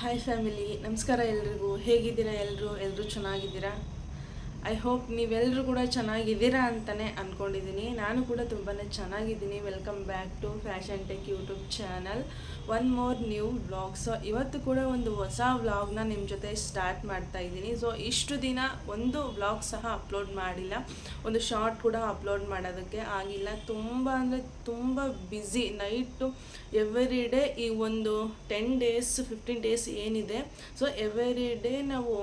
Hi family ನಮಸ್ಕಾರ ಎಲ್ರಿಗೂ. ಹೇಗಿದ್ದೀರಾ ಎಲ್ಲರೂ ಎಲ್ಲರೂ ಚೆನ್ನಾಗಿದ್ದೀರಾ? ಐ ಹೋಪ್ ನೀವೆಲ್ಲರೂ ಕೂಡ ಚೆನ್ನಾಗಿದ್ದೀರಾ ಅಂತಲೇ ಅಂದ್ಕೊಂಡಿದ್ದೀನಿ ನಾನು ಕೂಡ ತುಂಬಾ ಚೆನ್ನಾಗಿದ್ದೀನಿ. Welcome back to fashion tech YouTube channel one more new vlog so ಇವತ್ತು ಕೂಡ ಒಂದು ಹೊಸ ವ್ಲಾಗ್ನ ನಿಮ್ಮ ಜೊತೆ ಸ್ಟಾರ್ಟ್ ಮಾಡ್ತಾ ಇದ್ದೀನಿ. ಸೊ ಇಷ್ಟು ದಿನ ಒಂದು ವ್ಲಾಗ್ ಸಹ ಅಪ್ಲೋಡ್ ಮಾಡಿಲ್ಲ. ಒಂದು ಶಾರ್ಟ್ ಕೂಡ ಅಪ್ಲೋಡ್ ಮಾಡೋದಕ್ಕೆ ಆಗಿಲ್ಲ. ತುಂಬ ಅಂದರೆ ತುಂಬ ಬ್ಯುಸಿ ನೈಟು ಎವ್ರಿ ಡೇ ಈ ಒಂದು ಟೆನ್ ಡೇಸ್ ಫಿಫ್ಟೀನ್ ಡೇಸ್ ಏನಿದೆ. ಸೊ ಎವ್ರಿ ಡೇ ನಾವು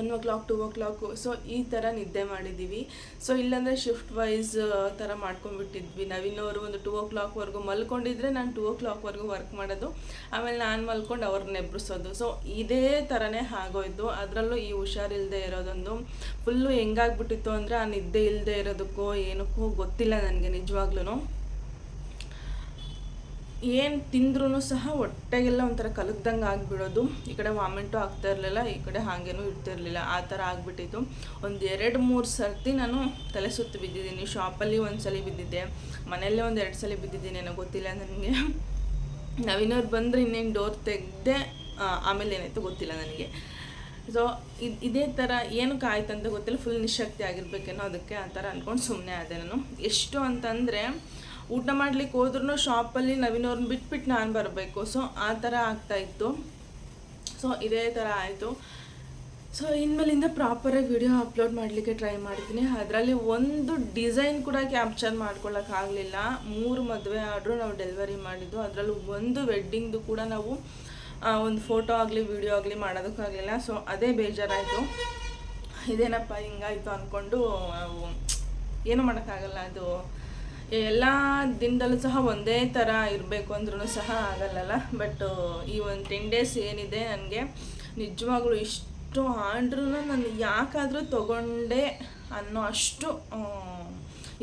one o'clock two o'clock so ಈ ಥರ ನಿದ್ದೆ ಮಾಡಿದ್ದೀವಿ ಸೊ ಇಲ್ಲಾಂದರೆ ಶಿಫ್ಟ್ ವೈಸ್ ಥರ ಮಾಡ್ಕೊಂಡ್ಬಿಟ್ಟಿದ್ವಿ. ನವೀನವರು ಒಂದು ಟೂ ಓ ಕ್ಲಾಕ್ವರೆಗೂ ಮಲ್ಕೊಂಡಿದ್ರೆ ನಾನು ಟೂ ಓ ಕ್ಲಾಕ್ವರೆಗೂ ವರ್ಕ್ ಮಾಡೋದು. ಆಮೇಲೆ ನಾನು ಮಲ್ಕೊಂಡು ಅವ್ರನ್ನ ಎಬ್ರಿಸೋದು. ಸೊ ಇದೇ ಥರನೇ ಆಗೋಯ್ತು. ಅದರಲ್ಲೂ ಈ ಹುಷಾರಿಲ್ಲದೆ ಇರೋದೊಂದು ಫುಲ್ಲು ಹೆಂಗಾಗ್ಬಿಟ್ಟಿತ್ತು ಅಂದರೆ ಆ ನಿದ್ದೆ ಇಲ್ಲದೆ ಇರೋದಕ್ಕೋ ಏನಕ್ಕೂ ಗೊತ್ತಿಲ್ಲ ನನಗೆ ನಿಜವಾಗ್ಲೂ ಏನು ತಿಂದ್ರೂ ಸಹ ಹೊಟ್ಟೆಗೆಲ್ಲ ಒಂಥರ ಕಲಗ್ದಂಗೆ ಆಗಿಬಿಡೋದು. ಈ ಕಡೆ ವಾಮಿಂಟು ಆಗ್ತಾ ಇರಲಿಲ್ಲ, ಈ ಕಡೆ ಹಾಗೇನೂ ಇರ್ತಿರ್ಲಿಲ್ಲ ಆ ಥರ ಆಗಿಬಿಟ್ಟಿತ್ತು. ಒಂದು ಎರಡು ಮೂರು ಸರ್ತಿ ನಾನು ತಲೆ ಸುತ್ತು ಬಿದ್ದಿದ್ದೀನಿ. ಶಾಪಲ್ಲಿ ಒಂದು ಸಲ ಬಿದ್ದಿದ್ದೆ. ಮನೆಯಲ್ಲೇ ಒಂದು ಎರಡು ಸಲ ಬಿದ್ದಿದ್ದೀನಿ ಏನೋ ಗೊತ್ತಿಲ್ಲ ನನಗೆ. ನವೀನವ್ರು ಬಂದರೆ ಇನ್ನೇನು ಡೋರ್ ತೆಗೆದೆ ಆಮೇಲೆ ಏನಾಯಿತು ಗೊತ್ತಿಲ್ಲ ನನಗೆ. ಸೊ ಇದು, ಇದೇ ಥರ ಏನಕ್ಕೆ ಆಯ್ತು ಅಂತ ಗೊತ್ತಿಲ್ಲ. ಫುಲ್ ನಿಶಕ್ತಿ ಆಗಿರ್ಬೇಕೇನೋ ಅದಕ್ಕೆ ಆ ಥರ ಅಂದ್ಕೊಂಡು ಸುಮ್ಮನೆ ಆದೆ ನಾನು. ಎಷ್ಟು ಅಂತಂದರೆ ಊಟ ಮಾಡ್ಲಿಕ್ಕೆ ಹೋದ್ರೂ ಶಾಪಲ್ಲಿ ನವೀನವ್ರನ್ನ ಬಿಟ್ಬಿಟ್ಟು ನಾನು ಬರಬೇಕು. ಸೊ ಆ ಥರ ಆಗ್ತಾಯಿತ್ತು ಸೊ ಇದೇ ಥರ ಆಯಿತು. ಸೊ ಇನ್ಮೇಲಿಂದ ಪ್ರಾಪರಾಗಿ ವಿಡಿಯೋ ಅಪ್ಲೋಡ್ ಮಾಡಲಿಕ್ಕೆ ಟ್ರೈ ಮಾಡ್ತೀನಿ. ಅದರಲ್ಲಿ ಒಂದು ಡಿಸೈನ್ ಕೂಡ ಕ್ಯಾಪ್ಚರ್ ಮಾಡ್ಕೊಳ್ಳೋಕ್ಕಾಗಲಿಲ್ಲ ಮೂರು ಮದುವೆ ಆರ್ಡ್ರು ನಾವು ಡೆಲಿವರಿ ಮಾಡಿದ್ದು. ಅದರಲ್ಲೂ ಒಂದು ವೆಡ್ಡಿಂಗ್ದು ಕೂಡ ನಾವು ಒಂದು ಫೋಟೋ ಆಗಲಿ ವಿಡಿಯೋ ಆಗಲಿ ಮಾಡೋದಕ್ಕಾಗಲಿಲ್ಲ. ಸೊ ಅದೇ ಬೇಜಾರಾಯಿತು. ಇದೇನಪ್ಪ ಹಿಂಗಾಯಿತು ಅಂದ್ಕೊಂಡು ಏನು ಮಾಡೋಕ್ಕಾಗಲ್ಲ. ಅದು ಎಲ್ಲ ದಿನದಲ್ಲೂ ಸಹ ಒಂದೇ ಥರ ಇರಬೇಕು ಅಂದ್ರೂ ಸಹ ಆಗಲ್ಲಲ್ಲ? ಬಟ್ ಈ ಒಂದು ಟೆನ್ ಡೇಸ್ ಏನಿದೆ ನನಗೆ, ನಿಜವಾಗ್ಲೂ ಇಷ್ಟು ಆಂಡ್ರೂ ನಾನು ಯಾಕಾದರೂ ತಗೊಂಡೆ ಅನ್ನೋ ಅಷ್ಟು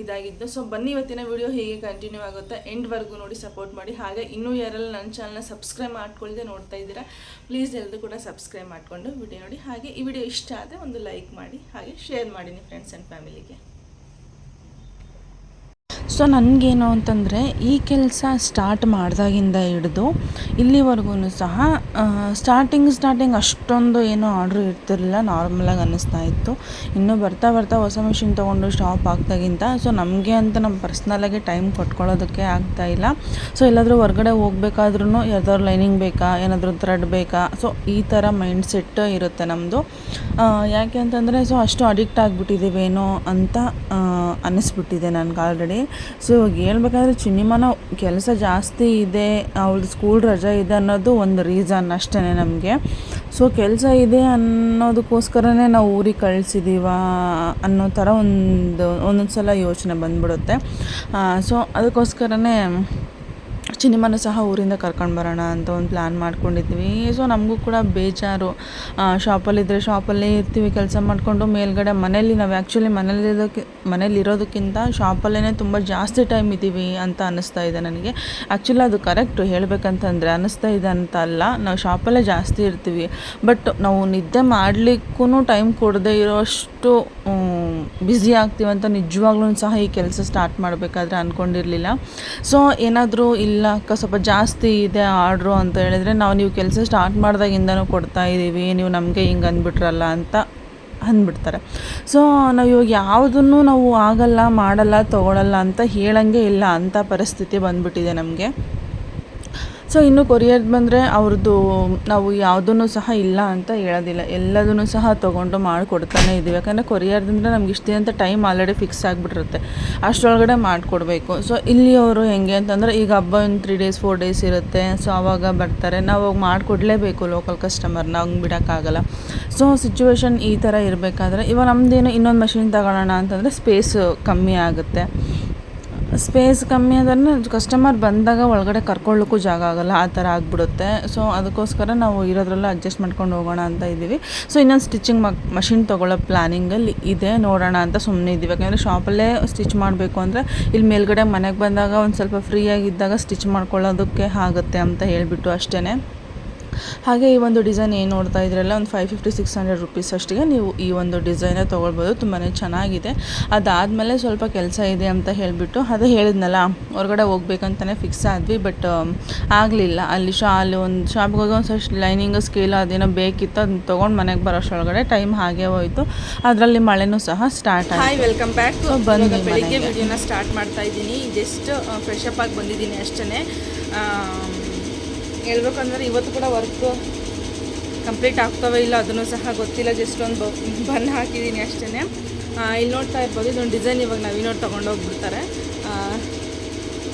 ಇದಾಗಿದ್ದು ಸೊ ಬನ್ನಿ ಇವತ್ತಿನ ವಿಡಿಯೋ ಹೇಗೆ ಕಂಟಿನ್ಯೂ ಆಗುತ್ತೆ. ಎಂಡ್ವರೆಗೂ ನೋಡಿ ಸಪೋರ್ಟ್ ಮಾಡಿ. ಹಾಗೆ ಇನ್ನೂ ಯಾರೆಲ್ಲ ನನ್ನ ಚಾನಲ್ನ ಸಬ್ಸ್ಕ್ರೈಬ್ ಮಾಡ್ಕೊಳ್ಳದೆ ನೋಡ್ತಾ ಇದ್ದೀರಾ ಪ್ಲೀಸ್ ಎಲ್ಲರೂ ಕೂಡ ಸಬ್ಸ್ಕ್ರೈಬ್ ಮಾಡಿಕೊಂಡು ವಿಡಿಯೋ ನೋಡಿ. ಹಾಗೆ ಈ ವಿಡಿಯೋ ಇಷ್ಟ ಆದರೆ ಒಂದು ಲೈಕ್ ಮಾಡಿ, ಹಾಗೆ ಶೇರ್ ಮಾಡಿ ನಿಮ್ಮ ಫ್ರೆಂಡ್ಸ್ ಆ್ಯಂಡ್ ಫ್ಯಾಮಿಲಿಗೆ ಸೊ ನನಗೇನು ಅಂತಂದರೆ, ಈ ಕೆಲಸ ಸ್ಟಾರ್ಟ್ ಮಾಡಿದಾಗಿಂದ ಹಿಡಿದು ಇಲ್ಲಿವರೆಗೂ ಸಹ ಸ್ಟಾರ್ಟಿಂಗ್ ಸ್ಟಾರ್ಟಿಂಗ್ ಅಷ್ಟೊಂದು ಏನೂ ಆರ್ಡ್ರ್ ಇರ್ತಿರಲಿಲ್ಲ ನಾರ್ಮಲಾಗಿ ಅನ್ನಿಸ್ತಾ ಇತ್ತು. ಇನ್ನು ಬರ್ತಾ ಬರ್ತಾ ಹೊಸ ಮಿಷಿನ್ ತೊಗೊಂಡು ಸ್ಟಾಪ್ ಆಗ್ದಾಗಿಂತ ಸೊ ನಮಗೆ ಅಂತ ನಮ್ಮ ಪರ್ಸ್ನಲಾಗಿ ಟೈಮ್ ಕೊಟ್ಕೊಳ್ಳೋದಕ್ಕೆ ಆಗ್ತಾಯಿಲ್ಲ ಸೊ ಎಲ್ಲಾದರೂ ಹೊರಗಡೆ ಹೋಗ್ಬೇಕಾದ್ರೂ ಯಾವ್ದಾದ್ರು ಲೈನಿಂಗ್ ಬೇಕಾ, ಏನಾದರೂ ಥ್ರೆಡ್ ಬೇಕಾ ಸೊ ಈ ಥರ ಮೈಂಡ್ ಸೆಟ್ ಇರುತ್ತೆ ನಮ್ಮದು ಯಾಕೆ ಅಂತಂದರೆ ಸೊ ಅಷ್ಟು ಅಡಿಕ್ಟ್ ಆಗಿಬಿಟ್ಟಿದ್ದೀವೇನೋ ಅಂತ ಅನ್ನಿಸ್ಬಿಟ್ಟಿದೆ ನನಗೆ ಆಲ್ರೆಡಿ ಸೊ ಹೇಳ್ಬೇಕಾದ್ರೆ ಚಿನ್ನಿಮನ ಕೆಲಸ ಜಾಸ್ತಿ ಇದೆ, ಅವಳು ಸ್ಕೂಲ್ ರಜೆ ಇದೆ ಅನ್ನೋದು ಒಂದು ರೀಸನ್ ಅಷ್ಟೇ ನಮಗೆ. ಸೊ ಕೆಲಸ ಇದೆ ಅನ್ನೋದಕ್ಕೋಸ್ಕರನೇ ನಾವು ಊರಿಗೆ ಕಳಿಸಿದ್ದೀವ ಅನ್ನೋ ಥರ ಒಂದು ಒಂದೊಂದು ಸಲ ಯೋಚನೆ ಬಂದ್ಬಿಡುತ್ತೆ. ಸೊ ಅದಕ್ಕೋಸ್ಕರನೇ ಚಿನಿಮನ ಸಹ ಊರಿಂದ ಕರ್ಕೊಂಡು ಬರೋಣ ಅಂತ ಒಂದು ಪ್ಲ್ಯಾನ್ ಮಾಡ್ಕೊಂಡಿದ್ವಿ. ಸೊ ನಮಗೂ ಕೂಡ ಬೇಜಾರು. ಶಾಪಲ್ಲಿದ್ದರೆ ಶಾಪಲ್ಲೇ ಇರ್ತೀವಿ ಕೆಲಸ ಮಾಡಿಕೊಂಡು. ಮೇಲ್ಗಡೆ ಮನೇಲಿ ನಾವು ಆ್ಯಕ್ಚುಲಿ ಮನೇಲಿರೋದಕ್ಕೆ ಮನೇಲಿರೋದಕ್ಕಿಂತ ಶಾಪಲ್ಲೇ ತುಂಬ ಜಾಸ್ತಿ ಟೈಮ್ ಇದ್ದೀವಿ ಅಂತ ಅನ್ನಿಸ್ತಾ ಇದೆ ನನಗೆ. ಆ್ಯಕ್ಚುಲಿ ಅದು ಕರೆಕ್ಟು ಹೇಳಬೇಕಂತಂದರೆ ಅನ್ನಿಸ್ತಾ ಇದೆ ಅಂತ ಅಲ್ಲ. ನಾವು ಶಾಪಲ್ಲೇ ಜಾಸ್ತಿ ಇರ್ತೀವಿ. ಬಟ್ ನಾವು ನಿದ್ದೆ ಮಾಡಲಿಕ್ಕೂ ಟೈಮ್ ಕೊಡದೇ ಇರೋಷ್ಟು ಬ್ಯುಸಿ ಅಂತ ನಿಜವಾಗ್ಲೂ ಸಹ ಈ ಕೆಲಸ ಸ್ಟಾರ್ಟ್ ಮಾಡಬೇಕಾದ್ರೆ ಅಂದ್ಕೊಂಡಿರಲಿಲ್ಲ ಸೊ ಏನಾದರೂ ಇಲ್ಲ ಅಕ್ಕ ಸ್ವಲ್ಪ ಜಾಸ್ತಿ ಇದೆ ಆರ್ಡ್ರು ಅಂತ ಹೇಳಿದರೆ ನಾವು ನೀವು ಕೆಲಸ ಸ್ಟಾರ್ಟ್ ಮಾಡಿದಾಗಿಂದನೂ ಕೊಡ್ತಾ ಇದ್ದೀವಿ ನೀವು ನಮಗೆ ಹಿಂಗೆ ಅಂದ್ಬಿಟ್ರಲ್ಲ ಅಂತ ಅಂದ್ಬಿಡ್ತಾರೆ. ಸೊ ನಾವು ಇವಾಗ ಯಾವುದನ್ನು ನಾವು ಆಗಲ್ಲ, ಮಾಡಲ್ಲ, ತೊಗೊಳಲ್ಲ ಅಂತ ಹೇಳಂಗೆ ಇಲ್ಲ ಅಂಥ ಪರಿಸ್ಥಿತಿ ಬಂದ್ಬಿಟ್ಟಿದೆ ನಮಗೆ. ಸೊ ಇನ್ನು ಕೊರಿಯರ್ ಬಂದರೆ ಅವ್ರದ್ದು ನಾವು ಯಾವುದನ್ನು ಸಹ ಇಲ್ಲ ಅಂತ ಹೇಳೋದಿಲ್ಲ. ಎಲ್ಲದನ್ನು ಸಹ ತೊಗೊಂಡು ಮಾಡಿಕೊಡ್ತಾನೆ ಇದ್ದೀವಿ. ಯಾಕಂದರೆ ಕೊರಿಯರ್ದಂದರೆ ನಮ್ಗೆ ಇಷ್ಟೇ ಅಂತ ಟೈಮ್ ಆಲ್ರೆಡಿ ಫಿಕ್ಸ್ ಆಗಿಬಿಟ್ಟಿರುತ್ತೆ. ಅಷ್ಟರೊಳಗಡೆ ಮಾಡಿಕೊಡ್ಬೇಕು. ಸೊ ಇಲ್ಲಿ ಅವರು ಹೆಂಗೆ ಅಂತಂದರೆ ಈಗ ಹಬ್ಬ ಒಂದು ತ್ರೀ ಡೇಸ್ ಫೋರ್ ಡೇಸ್ ಇರುತ್ತೆ. ಸೊ ಆವಾಗ ಬರ್ತಾರೆ. ನಾವು ಅವಾಗ ಮಾಡಿಕೊಡ್ಲೇಬೇಕು ಲೋಕಲ್ ಕಸ್ಟಮರ್ನ ಹಂಗೆ ಬಿಡೋಕ್ಕಾಗಲ್ಲ. ಸೊ ಸಿಚುವೇಶನ್ ಈ ಥರ ಇರಬೇಕಾದ್ರೆ ಇವಾಗ ನಮ್ಮದೇನು ಇನ್ನೊಂದು ಮಷಿನ್ ತಗೊಳ್ಳೋಣ ಅಂತಂದರೆ ಸ್ಪೇಸ್ ಕಮ್ಮಿ ಆಗುತ್ತೆ. ಸ್ಪೇಸ್ ಕಮ್ಮಿ ಅಂದ್ರೆ ಕಸ್ಟಮರ್ ಬಂದಾಗ ಒಳಗಡೆ ಕರ್ಕೊಳ್ಳೋಕ್ಕೂ ಜಾಗ ಆಗಲ್ಲ, ಆ ಥರ ಆಗಿಬಿಡುತ್ತೆ. ಸೊ ಅದಕ್ಕೋಸ್ಕರ ನಾವು ಇರೋದ್ರಲ್ಲ ಅಡ್ಜಸ್ಟ್ ಮಾಡ್ಕೊಂಡು ಹೋಗೋಣ ಅಂತ ಇದ್ದೀವಿ. ಸೊ ಇನ್ನೊಂದು ಸ್ಟಿಚಿಂಗ್ ಮಷಿನ್ ತೊಗೊಳ್ಳೋ ಪ್ಲ್ಯಾನಿಂಗಲ್ಲಿ ಇದೆ. ನೋಡೋಣ ಅಂತ ಸುಮ್ಮನೆ ಇದ್ದೀವಿ. ಯಾಕಂದರೆ ಶಾಪಲ್ಲೇ ಸ್ಟಿಚ್ ಮಾಡಬೇಕು ಅಂದರೆ ಇಲ್ಲಿ ಮೇಲ್ಗಡೆ ಮನೆಗೆ ಬಂದಾಗ ಒಂದು ಸ್ವಲ್ಪ ಫ್ರೀಯಾಗಿದ್ದಾಗ ಸ್ಟಿಚ್ ಮಾಡ್ಕೊಳ್ಳೋದಕ್ಕೆ ಆಗುತ್ತೆ ಅಂತ ಹೇಳಿಬಿಟ್ಟು ಅಷ್ಟೇ ಹಾಗೆ ಈ ಒಂದು ಡಿಸೈನ್ ಏನು ನೋಡ್ತಾ ಇದ್ರಲ್ಲ ಒಂದು five fifty six hundred rupees ಅಷ್ಟಿಗೆ ನೀವು ಈ ಒಂದು ಡಿಸೈನೇ ತೊಗೊಳ್ಬೋದು. ತುಂಬಾ ಚೆನ್ನಾಗಿದೆ. ಅದಾದಮೇಲೆ ಸ್ವಲ್ಪ ಕೆಲಸ ಇದೆ ಅಂತ ಹೇಳಿಬಿಟ್ಟು ಅದೇ ಹೇಳಿದ್ನಲ್ಲ ಹೊರಗಡೆ ಹೋಗ್ಬೇಕಂತಲೇ ಫಿಕ್ಸ್ ಆದ್ವಿ ಬಟ್ ಆಗಲಿಲ್ಲ. ಅಲ್ಲಿ ಶಾ ಅಲ್ಲಿ ಒಂದು ಶಾಪ್ಗೆ ಹೋಗಿ ಒಂದು ಲೈನಿಂಗ್ ಸ್ಕೇಲ್ ಅದೇನೋ ಬೇಕಿತ್ತು ಅದನ್ನ ತೊಗೊಂಡು ಮನೆಗೆ ಬರೋಷ್ಟೊಳಗಡೆ ಟೈಮ್ ಹಾಗೆ ಹೋಯಿತು. ಅದರಲ್ಲಿ ಮಳೆನೂ ಸಹ ಸ್ಟಾರ್ಟ್ ಹಾಯ್ ಆಯಿತು. ವೆಲ್ಕಮ್ ಬ್ಯಾಕ್ ಬಂದು ಬೆಳಿಗ್ಗೆ. ವಿಡಿಯೋನ ಸ್ಟಾರ್ಟ್ ಮಾಡ್ತಾ ಇದ್ದೀನಿ. ಜಸ್ಟ್ ಫ್ರೆಶ್ ಅಪ್ ಆಗಿ ಬಂದಿದ್ದೀನಿ ಅಷ್ಟೇ ಹೇಳ್ಬೇಕಂದ್ರೆ ಇವತ್ತು ಕೂಡ ವರ್ಕ್ ಕಂಪ್ಲೀಟ್ ಆಗ್ತವೆ ಇಲ್ಲ, ಅದನ್ನು ಸಹ ಗೊತ್ತಿಲ್ಲ ಜಸ್ಟ್ ಒಂದು ಬನ್ ಹಾಕಿದ್ದೀನಿ ಅಷ್ಟೇ ಇಲ್ಲಿ ನೋಡ್ತಾ ಇರ್ಬೋದು, ಇದೊಂದು ಡಿಸೈನ್ ಇವಾಗ ನಾವು ನವೀನವ್ರು ತೊಗೊಂಡೋಗ್ಬಿಡ್ತಾರೆ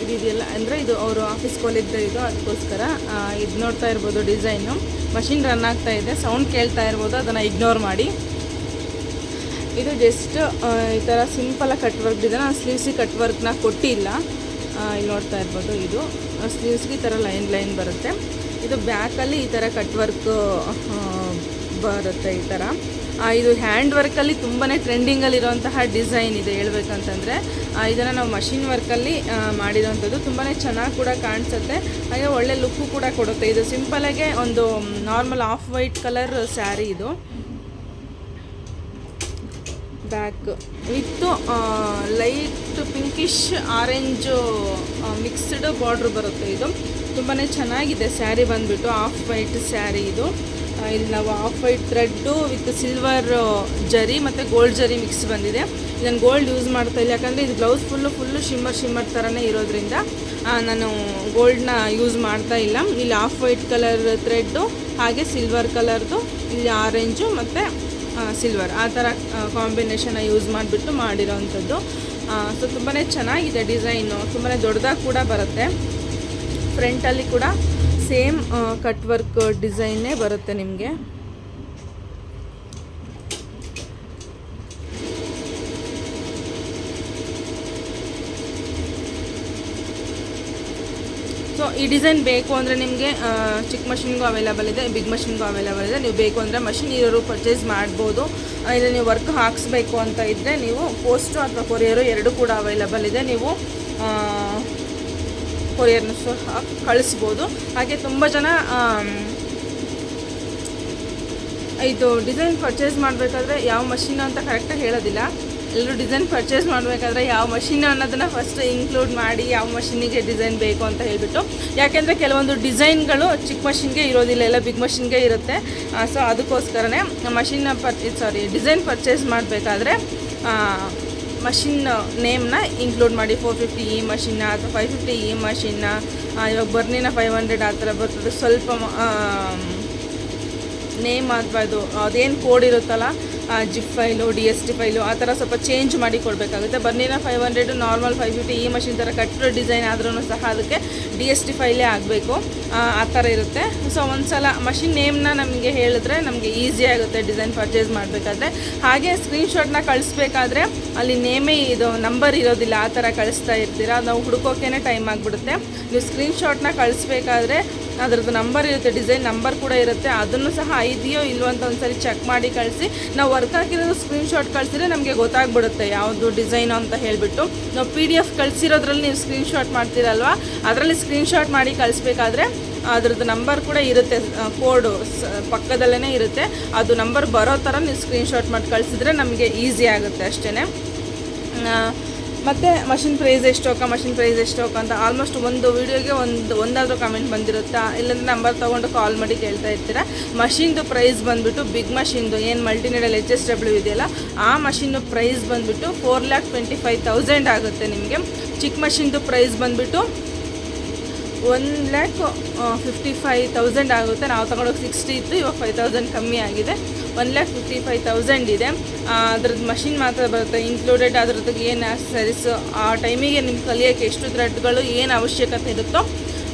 ಇದು ಇದೆಯಲ್ಲ, ಅಂದರೆ ಇದು ಅವರು ಆಫೀಸ್ ಕೋಲಿದ್ದ ಇದು, ಅದಕ್ಕೋಸ್ಕರ ಇದು ನೋಡ್ತಾ ಇರ್ಬೋದು ಡಿಸೈನು ಮಷಿನ್ ರನ್ ಆಗ್ತಾ ಇದೆ ಸೌಂಡ್ ಕೇಳ್ತಾ ಇರ್ಬೋದು, ಅದನ್ನು ಇಗ್ನೋರ್ ಮಾಡಿ. ಇದು ಜಸ್ಟ್ ಈ ಥರ ಸಿಂಪಲಾಗಿ ಕಟ್ ವರ್ಕ್ ಇದೆ ನಾನು ಸ್ಲೀವ್ಸಿಗೆ ಕಟ್ ವರ್ಕ್ನ ಕೊಟ್ಟಿಲ್ಲ. ಇಲ್ಲಿ ನೋಡ್ತಾ ಇರ್ಬೋದು ಇದು. ಸ್ಲೀವ್ಸ್ಗೆ ಈ ಥರ ಲೈನ್ ಲೈನ್ ಬರುತ್ತೆ. ಇದು ಬ್ಯಾಕಲ್ಲಿ ಈ ಥರ ಕಟ್ ವರ್ಕ್ ಬರುತ್ತೆ ಈ ಥರ ಇದು ಹ್ಯಾಂಡ್ ವರ್ಕಲ್ಲಿ ತುಂಬಾ ಟ್ರೆಂಡಿಂಗಲ್ಲಿರುವಂತಹ ಡಿಸೈನ್ ಇದೆ ಹೇಳ್ಬೇಕಂತಂದರೆ. ಇದನ್ನು ನಾವು ಮಷಿನ್ ವರ್ಕಲ್ಲಿ ಮಾಡಿರೋವಂಥದ್ದು ತುಂಬಾ ಚೆನ್ನಾಗಿ ಕೂಡ ಕಾಣಿಸುತ್ತೆ. ಹಾಗೆ ಒಳ್ಳೆ ಲುಕ್ಕು ಕೂಡ ಕೊಡುತ್ತೆ. ಇದು ಸಿಂಪಲಾಗೆ ಒಂದು normal off white colour sari ಇದು. Back with light pinkish, orange mixed border ಬರುತ್ತೆ ಇದು. ತುಂಬಾ ಚೆನ್ನಾಗಿದೆ ಸ್ಯಾರಿ ಬಂದುಬಿಟ್ಟು ಆಫ್ ವೈಟ್ ಸ್ಯಾರಿ ಇದು. ಇಲ್ಲಿ ನಾವು off white thread with silver zari ಮತ್ತು ಗೋಲ್ಡ್ ಜರಿ ಮಿಕ್ಸ್ ಬಂದಿದೆ. ಇದನ್ನು ಗೋಲ್ಡ್ ಯೂಸ್ ಮಾಡ್ತಾ ಇಲ್ಲ, ಯಾಕಂದರೆ ಇದು blouse full full shimmer shimmer ಥರನೇ ಇರೋದ್ರಿಂದ ನಾನು ಗೋಲ್ಡ್ನ ಯೂಸ್ ಮಾಡ್ತಾ ಇಲ್ಲ. ಇಲ್ಲಿ ಆಫ್ ವೈಟ್ ಕಲರ್ ಥ್ರೆಡ್ಡು, ಹಾಗೆ ಸಿಲ್ವರ್ ಕಲರ್ದು, ಇಲ್ಲಿ ಆರೆಂಜು ಮತ್ತು ಸಿಲ್ವರ್ ಆ ಥರ ಕಾಂಬಿನೇಷನ್ನ ಯೂಸ್ ಮಾಡಿಬಿಟ್ಟು ಮಾಡಿರೋವಂಥದ್ದು ಸೊ ತುಂಬಾ ಚೆನ್ನಾಗಿದೆ ಡಿಸೈನು ತುಂಬಾ ದೊಡ್ಡದಾಗಿ ಕೂಡ ಬರುತ್ತೆ. ಫ್ರಂಟಲ್ಲಿ ಕೂಡ ಸೇಮ್ ಕಟ್ ವರ್ಕ್ ಡಿಸೈನ್ನೇ ಬರುತ್ತೆ ನಿಮಗೆ. ಸೊ ಈ ಡಿಸೈನ್ ಬೇಕು ಅಂದರೆ ನಿಮಗೆ ಚಿಕ್ಕ ಮಷಿನ್ಗೂ ಅವೈಲೇಬಲ್ ಇದೆ ಬಿಗ್ ಮಷಿನ್ಗೂ ಅವೈಲೇಬಲ್ ಇದೆ. ನೀವು ಬೇಕು ಅಂದರೆ ಮಷಿನ್ ಇರೋರು ಪರ್ಚೇಸ್ ಮಾಡ್ಬೋದು. ಇಲ್ಲ ನೀವು ವರ್ಕ್ ಹಾಕಿಸ್ಬೇಕು ಅಂತ ಇದ್ದರೆ ನೀವು ಪೋಸ್ಟು ಅಥವಾ ಕೊರಿಯರು ಎರಡೂ ಕೂಡ ಅವೈಲಬಲ್ ಇದೆ. ನೀವು ಕೊರಿಯರ್ನ ಸಹ ಕಳಿಸ್ಬೋದು. ಹಾಗೆ ತುಂಬ ಜನ ಇದು ಡಿಸೈನ್ ಪರ್ಚೇಸ್ ಮಾಡಬೇಕಾದ್ರೆ ಯಾವ ಮಷಿನ್ ಅಂತ ಕರೆಕ್ಟಾಗಿ ಹೇಳೋದಿಲ್ಲ. ಎಲ್ಲರೂ ಡಿಸೈನ್ ಪರ್ಚೇಸ್ ಮಾಡಬೇಕಾದ್ರೆ ಯಾವ ಮಷಿನ್ ಅನ್ನೋದನ್ನು ಫಸ್ಟ್ ಇನ್ಕ್ಲೂಡ್ ಮಾಡಿ ಯಾವ ಮಷಿನಿಗೆ ಡಿಸೈನ್ ಬೇಕು ಅಂತ ಹೇಳಿಬಿಟ್ಟು. ಯಾಕೆಂದರೆ ಕೆಲವೊಂದು ಡಿಸೈನ್ಗಳು ಚಿಕ್ಕ ಮಷಿನ್ಗೆ ಇರೋದಿಲ್ಲ, ಎಲ್ಲ ಬಿಗ್ ಮಷಿನ್ಗೆ ಇರುತ್ತೆ. ಸೊ ಅದಕ್ಕೋಸ್ಕರನೇ ಮಷಿನ್ನ ಪರ್ಚೇ ಸಾರಿ ಡಿಸೈನ್ ಪರ್ಚೇಸ್ ಮಾಡಬೇಕಾದ್ರೆ ಮಷಿನ್ ನೇಮ್ನ ಇನ್ಕ್ಲೂಡ್ ಮಾಡಿ. ಫೋರ್ ಫಿಫ್ಟಿ ಈ ಮಷಿನ್ನ ಅಥವಾ ಫೈವ್ ಫಿಫ್ಟಿ ಈ ಮಷಿನ್ನ ಇವಾಗ ಬರ್ನಿನ ಫೈವ್ ಹಂಡ್ರೆಡ್ ಆ ಥರ ಬರ್ತದೆ. ಸ್ವಲ್ಪ ನೇಮ್ ಅಥವಾ ಇದು ಅದೇನು ಕೋಡ್ ಇರುತ್ತಲ್ಲ zip file D S T file ಆ ಥರ ಸ್ವಲ್ಪ ಚೇಂಜ್ ಮಾಡಿ ಕೊಡಬೇಕಾಗುತ್ತೆ. ಬನ್ನಿನ five hundred normal five fifty ಈ ಮಷಿನ್ ಥರ ಕಟ್ಟಿರೋ ಡಿಸೈನ್ ಆದ್ರೂ ಸಹ ಅದಕ್ಕೆ ಡಿ ಎಸ್ ಟಿ ಫೈಲೇ ಆಗಬೇಕು. ಆ ಥರ ಇರುತ್ತೆ. ಸೊ ಒಂದು ಸಲ ಮಷಿನ್ ನೇಮ್ನ ನಮಗೆ ಹೇಳಿದ್ರೆ ನಮಗೆ ಈಸಿ ಆಗುತ್ತೆ ಡಿಸೈನ್ ಪರ್ಚೇಸ್ ಮಾಡಬೇಕಾದ್ರೆ. ಹಾಗೆ ಸ್ಕ್ರೀನ್ಶಾಟ್ನ ಕಳಿಸ್ಬೇಕಾದ್ರೆ ಅಲ್ಲಿ ನೇಮೇ ಇದು ನಂಬರ್ ಇರೋದಿಲ್ಲ, ಆ ಥರ ಕಳಿಸ್ತಾ ಇರ್ತೀರ. ನಾವು ಹುಡುಕೋಕೆ ಟೈಮ್ ಆಗಿಬಿಡುತ್ತೆ. ನೀವು ಸ್ಕ್ರೀನ್ಶಾಟ್ನ ಕಳಿಸ್ಬೇಕಾದ್ರೆ ಅದ್ರದ್ದು ನಂಬರ್ ಇರುತ್ತೆ, ಡಿಸೈನ್ ನಂಬರ್ ಕೂಡ ಇರುತ್ತೆ. ಅದನ್ನು ಸಹ ಇದೆಯೋ ಇಲ್ವೋ ಅಂತ ಒಂದ್ಸರಿ ಚೆಕ್ ಮಾಡಿ ಕಳಿಸಿ. ನಾವು ವರ್ಕ್ ಹಾಕಿರೋದು ಸ್ಕ್ರೀನ್ಶಾಟ್ ಕಳಿಸಿದ್ರೆ ನಮಗೆ ಗೊತ್ತಾಗ್ಬಿಡುತ್ತೆ ಯಾವುದು ಡಿಸೈನು ಅಂತ ಹೇಳಿಬಿಟ್ಟು. ನಾವು ಪಿ ಡಿ ಎಫ್ ಕಳಿಸಿರೋದ್ರಲ್ಲಿ ನೀವು ಸ್ಕ್ರೀನ್ಶಾಟ್ ಮಾಡ್ತೀರಲ್ವ? ಅದರಲ್ಲಿ ಸ್ಕ್ರೀನ್ಶಾಟ್ ಮಾಡಿ ಕಳಿಸ್ಬೇಕಾದ್ರೆ ಅದ್ರದ್ದು ನಂಬರ್ ಕೂಡ ಇರುತ್ತೆ ಕೋಡು ಪಕ್ಕದಲ್ಲೇ ಇರುತ್ತೆ. ಅದು ನಂಬರ್ ಬರೋ ಥರ ನೀವು ಸ್ಕ್ರೀನ್ಶಾಟ್ ಮಾಡಿ ಕಳಿಸಿದ್ರೆ ನಮಗೆ ಈಸಿ ಆಗುತ್ತೆ ಅಷ್ಟೇ ಮತ್ತು ಮಷಿನ್ ಪ್ರೈಸ್ ಎಷ್ಟು ಅಕ್ಕ, ಮಷಿನ್ ಪ್ರೈಸ್ ಎಷ್ಟು ಅಂತ ಆಲ್ಮೋಸ್ಟ್ ಒಂದು ವೀಡಿಯೋಗೆ ಒಂದು, ಒಂದಾದರೂ ಕಮೆಂಟ್ ಬಂದಿರುತ್ತಾ? ಇಲ್ಲಾಂದರೆ ನಂಬರ್ ತೊಗೊಂಡು ಕಾಲ್ ಮಾಡಿ ಕೇಳ್ತಾ ಇರ್ತೀರಾ? ಮಷಿನ್ದು ಪ್ರೈಸ್ ಬಂದುಬಿಟ್ಟು ಬಿಗ್ ಮಷಿನ್ದು ಏನು ಮಲ್ಟಿನೇಡಲ್ ಎಚ್ ಎಸ್ ಡಬ್ಲ್ಯೂ ಇದೆಯಲ್ಲ, ಆ ಮಷಿನ್ನು ಪ್ರೈಸ್ ಬಂದುಬಿಟ್ಟು four lakh twenty five thousand ಆಗುತ್ತೆ ನಿಮಗೆ. ಚಿಕ್ಕ ಮಷಿನ್ದು ಪ್ರೈಸ್ ಬಂದುಬಿಟ್ಟು one lakh fifty five thousand ಆಗುತ್ತೆ. ನಾವು ತಗೊಂಡೋಗಿ ಸಿಕ್ಸ್ಟಿ ಇತ್ತು, ಇವಾಗ ಫೈವ್ ತೌಸಂಡ್ ಕಮ್ಮಿ ಆಗಿದೆ. One lakh fifty five thousand ಇದೆ ಅದ್ರದ್ದು ಮಷಿನ್ ಮಾತ್ರ ಬರುತ್ತೆ ಇನ್ಕ್ಲೂಡೆಡ್ ಅದ್ರದ್ದು ಏನು ಸರೀಸ್ ಆ ಟೈಮಿಗೆ ನಿಮ್ಗೆ ಕಲಿಯೋಕ್ಕೆ ಎಷ್ಟು ಥ್ರೆಡ್ಗಳು ಏನು ಅವಶ್ಯಕತೆ ಇರುತ್ತೋ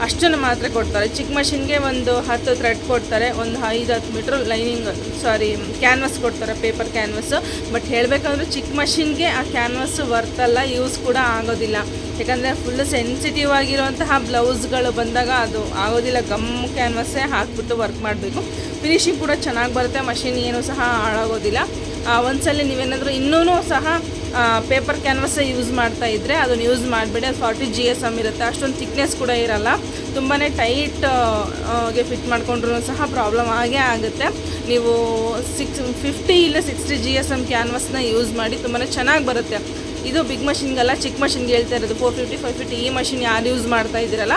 ಅಷ್ಟನ್ನು ಮಾತ್ರ ಕೊಡ್ತಾರೆ. ಚಿಕ್ಕ ಮಷಿನ್ಗೆ ಒಂದು ಹತ್ತು ಥ್ರೆಡ್ ಕೊಡ್ತಾರೆ, ಒಂದು ಐದು, ಹತ್ತು ಮೀಟ್ರ್ ಲೈನಿಂಗ್ ಸಾರಿ ಕ್ಯಾನ್ವಸ್ ಕೊಡ್ತಾರೆ ಪೇಪರ್ ಕ್ಯಾನ್ವಸ್ಸು ಬಟ್ ಹೇಳಬೇಕಂದ್ರೆ ಚಿಕ್ಕ ಮಷಿನ್ಗೆ ಆ ಕ್ಯಾನ್ವಸ್ ವರ್ತಲ್ಲ ಯೂಸ್ ಕೂಡ ಆಗೋದಿಲ್ಲ. ಯಾಕಂದರೆ ಫುಲ್ ಸೆನ್ಸಿಟಿವ್ ಆಗಿರುವಂತಹ ಬ್ಲೌಸ್ಗಳು ಬಂದಾಗ ಅದು ಆಗೋದಿಲ್ಲ ಗಮ್ ಕ್ಯಾನ್ವಸ್ಸೇ ಹಾಕ್ಬಿಟ್ಟು ವರ್ಕ್ ಮಾಡಬೇಕು. ಫಿನಿಶಿಂಗ್ ಕೂಡ ಚೆನ್ನಾಗಿ ಬರುತ್ತೆ ಮಷಿನ್ ಏನು ಸಹ ಹಾಳಾಗೋದಿಲ್ಲ. ಒಂದ್ಸಲ ನೀವೇನಾದರೂ ಇನ್ನೂ ಸಹ ಪೇಪರ್ ಕ್ಯಾನ್ವಸ್ಸೇ ಯೂಸ್ ಮಾಡ್ತಾ ಇದ್ದರೆ ಅದನ್ನು ಯೂಸ್ ಮಾಡಬೇಡಿ, ಅದು ಫಾರ್ಟಿ ಜಿ ಎಸ್ ಎಂ ಇರುತ್ತೆ. ಅಷ್ಟೊಂದು ಥಿಕ್ನೆಸ್ ಕೂಡ ಇರಲ್ಲ. ತುಂಬಾ ಟೈಟ್ಗೆ ಫಿಟ್ ಮಾಡಿಕೊಂಡ್ರೂ ಸಹ ಪ್ರಾಬ್ಲಮ್ ಆಗೇ ಆಗುತ್ತೆ. ನೀವು ಸಿಕ್ಸ್ ಫಿಫ್ಟಿ ಇಲ್ಲ ಸಿಕ್ಸ್ಟಿ ಜಿ ಎಸ್ ಎಂ ಕ್ಯಾನ್ವಸ್ನ ಯೂಸ್ ಮಾಡಿ ತುಂಬಾ ಚೆನ್ನಾಗಿ ಬರುತ್ತೆ. ಇದು ಬಿಗ್ ಮಷಿನ್ಗೆಲ್ಲ ಚಿಕ್ಕ ಮಷಿನ್ಗೆ ಹೇಳ್ತಾ ಇರೋದು. ಫೋರ್ ಫಿಫ್ಟಿ ಫೈವ್ ಫಿಫ್ಟಿ ಈ ಮಷಿನ್ ಯಾರು ಯೂಸ್ ಮಾಡ್ತಾ ಇದ್ದೀರಲ್ಲ,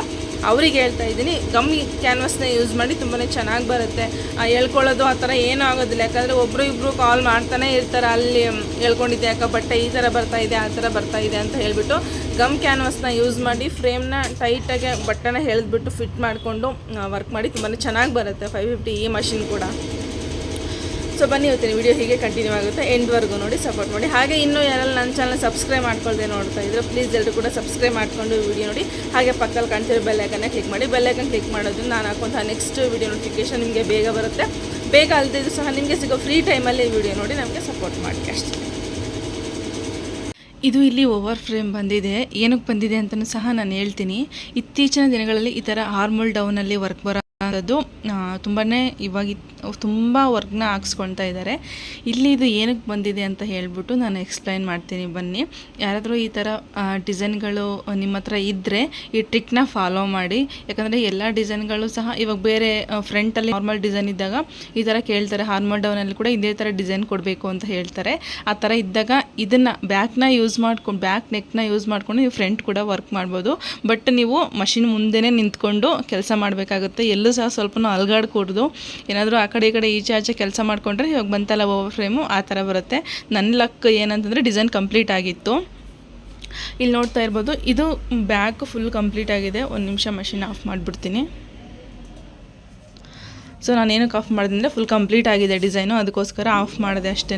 ಅವ್ರಿಗೆ ಹೇಳ್ತಾ ಇದ್ದೀನಿ. ಗಮ್ಮಿ ಕ್ಯಾನ್ವಸ್ನ ಯೂಸ್ ಮಾಡಿ ತುಂಬಾ ಚೆನ್ನಾಗಿ ಬರುತ್ತೆ. ಹೇಳ್ಕೊಳ್ಳೋದು ಆ ಥರ ಏನೂ ಆಗೋದಿಲ್ಲ. ಯಾಕಂದರೆ ಒಬ್ಬರು ಇಬ್ಬರು ಕಾಲ್ ಮಾಡ್ತಾನೆ ಇರ್ತಾರೆ. ಅಲ್ಲಿ ಹೇಳ್ಕೊಂಡಿದ್ದೆ ಯಾಕೆ ಬಟ್ಟೆ ಈ ಥರ ಬರ್ತಾ ಇದೆ, ಆ ಥರ ಬರ್ತಾ ಇದೆ ಅಂತ ಹೇಳಿಬಿಟ್ಟು ಗಮ್ ಕ್ಯಾನ್ವಸ್ನ ಯೂಸ್ ಮಾಡಿ ಫ್ರೇಮ್ನ ಟೈಟಾಗಿ ಬಟ್ಟೆನ ಎಳೆದ್ಬಿಟ್ಟು ಫಿಟ್ ಮಾಡಿಕೊಂಡು ವರ್ಕ್ ಮಾಡಿ ತುಂಬಾ ಚೆನ್ನಾಗಿ ಬರುತ್ತೆ. ಫೈವ್ ಫಿಫ್ಟಿ ಈ ಮಷಿನ್ ಕೂಡ. ಸೊ ಬನ್ನಿ, ಇವತ್ತಿನ ವಿಡಿಯೋ ಹೀಗೆ ಕಂಟಿನ್ಯೂ ಆಗುತ್ತೆ. ಎಂಡ್ವರೆಗೂ ನೋಡಿ ಸಪೋರ್ಟ್ ಮಾಡಿ. ಹಾಗೆ ಇನ್ನೂ ಯಾರೆಲ್ಲ ನನ್ನ ಚಾನಲ್ ಸಬ್ಸ್ಕ್ರೈಬ್ ಮಾಡ್ಕೊಳ್ದೆ ನೋಡ್ತಾ ಇದ್ರೆ ಪ್ಲೀಸ್ ಎಲ್ಲರೂ ಕೂಡ ಸಬ್ಸ್ಕ್ರೈಬ್ ಮಾಡ್ಕೊಂಡು ವಿಡಿಯೋ ನೋಡಿ. ಹಾಗೆ ಪಕ್ಕದಲ್ಲಿ ಕಾಣ್ತಿರೋ ಬೆಲ್ಲೈಕನ್ನ ಕ್ಲಿಕ್ ಮಾಡಿ. ಬೆಲ್ಲೈಕನ್ ಕ್ಲಿಕ್ ಮಾಡೋದು ನಾನು ಹಾಕುವಂಥ ನೆಕ್ಸ್ಟ್ ವಿಡಿಯೋ ನೋಟಿಫಿಕೇಶನ್ ನಿಮಗೆ ಬೇಗ ಬರುತ್ತೆ. ಬೇಗ ಅಲ್ದಿದ್ದು ಸಹ ನಿಮಗೆ ಸಿಗೋ ಫ್ರೀ ಟೈಮಲ್ಲಿ ವಿಡಿಯೋ ನೋಡಿ ನಮಗೆ ಸಪೋರ್ಟ್ ಮಾಡಿ. ಅಷ್ಟೇ. ಇದು ಇಲ್ಲಿ ಓವರ್ ಫ್ರೇಮ್ ಬಂದಿದೆ. ಏನಕ್ಕೆ ಬಂದಿದೆ ಅಂತಲೂ ಸಹ ನಾನು ಹೇಳ್ತೀನಿ. ಇತ್ತೀಚಿನ ದಿನಗಳಲ್ಲಿ ಈ ಥರ ಹಾರ್ಮೋಲ್ ಡೌನಲ್ಲಿ ವರ್ಕ್ ಬರೋದು ತುಂಬಾ ಇವಾಗ ತುಂಬ ವರ್ಕ್ನ ಹಾಕ್ಸ್ಕೊಳ್ತಾ ಇದ್ದಾರೆ ಇಲ್ಲಿ ಇದು ಏನಕ್ಕೆ ಬಂದಿದೆ ಅಂತ ಹೇಳ್ಬಿಟ್ಟು ನಾನು ಎಕ್ಸ್ಪ್ಲೈನ್ ಮಾಡ್ತೀನಿ ಬನ್ನಿ. ಯಾರಾದರೂ ಈ ಥರ ಡಿಸೈನ್ಗಳು ನಿಮ್ಮ ಹತ್ರ ಇದ್ದರೆ ಈ ಟ್ರಿಕ್ನ ಫಾಲೋ ಮಾಡಿ. ಯಾಕಂದರೆ ಎಲ್ಲ ಡಿಸೈನ್ಗಳು ಸಹ ಇವಾಗ ಬೇರೆ ಫ್ರಂಟಲ್ಲಿ ನಾರ್ಮಲ್ ಡಿಸೈನ್ ಇದ್ದಾಗ ಈ ಥರ ಕೇಳ್ತಾರೆ. ಹಾರ್ಮಲ್ ಡೌನಲ್ಲಿ ಕೂಡ ಇದೇ ಥರ ಡಿಸೈನ್ ಕೊಡಬೇಕು ಅಂತ ಹೇಳ್ತಾರೆ. ಆ ಥರ ಇದ್ದಾಗ ಇದನ್ನು ಬ್ಯಾಕ್ನ ಯೂಸ್ ಮಾಡ್ಕೊಂಡು ಬ್ಯಾಕ್ ನೆಕ್ನ ಯೂಸ್ ಮಾಡ್ಕೊಂಡು ನೀವು ಫ್ರಂಟ್ ಕೂಡ ವರ್ಕ್ ಮಾಡ್ಬೋದು. ಬಟ್ ನೀವು ಮಷಿನ್ ಮುಂದೆನೇ ನಿಂತ್ಕೊಂಡು ಕೆಲಸ ಮಾಡಬೇಕಾಗುತ್ತೆ. ಎಲ್ಲೂ ಸಹ ಸ್ವಲ್ಪನೂ ಅಲ್ಗಾಡ್ಕೂಡ್ದು ಏನಾದರೂ ಆ ಕಡೆ ಈ ಕಡೆ ಈಚೆ ಆಚೆ ಕೆಲಸ ಮಾಡಿಕೊಂಡ್ರೆ ಇವಾಗ ಬಂತಲ್ಲ ಓವರ್ ಫ್ರೇಮು ಆ ಥರ ಬರುತ್ತೆ. ನನ್ನ ಲಕ್ ಏನಂತಂದರೆ ಡಿಸೈನ್ ಕಂಪ್ಲೀಟ್ ಆಗಿತ್ತು. ಇಲ್ಲಿ ನೋಡ್ತಾ ಇರ್ಬೋದು, ಇದು ಬ್ಯಾಕ್ ಫುಲ್ ಕಂಪ್ಲೀಟ್ ಆಗಿದೆ. ಒಂದು ನಿಮಿಷ ಮಷಿನ್ ಆಫ್ ಮಾಡಿಬಿಡ್ತೀನಿ. ಸೊ ನಾನು ಏನಕ್ಕೆ ಆಫ್ ಮಾಡಿದೆ ಅಂದರೆ ಫುಲ್ ಕಂಪ್ಲೀಟ್ ಆಗಿದೆ ಡಿಸೈನು ಅದಕ್ಕೋಸ್ಕರ ಆಫ್ ಮಾಡಿದೆ ಅಷ್ಟೇ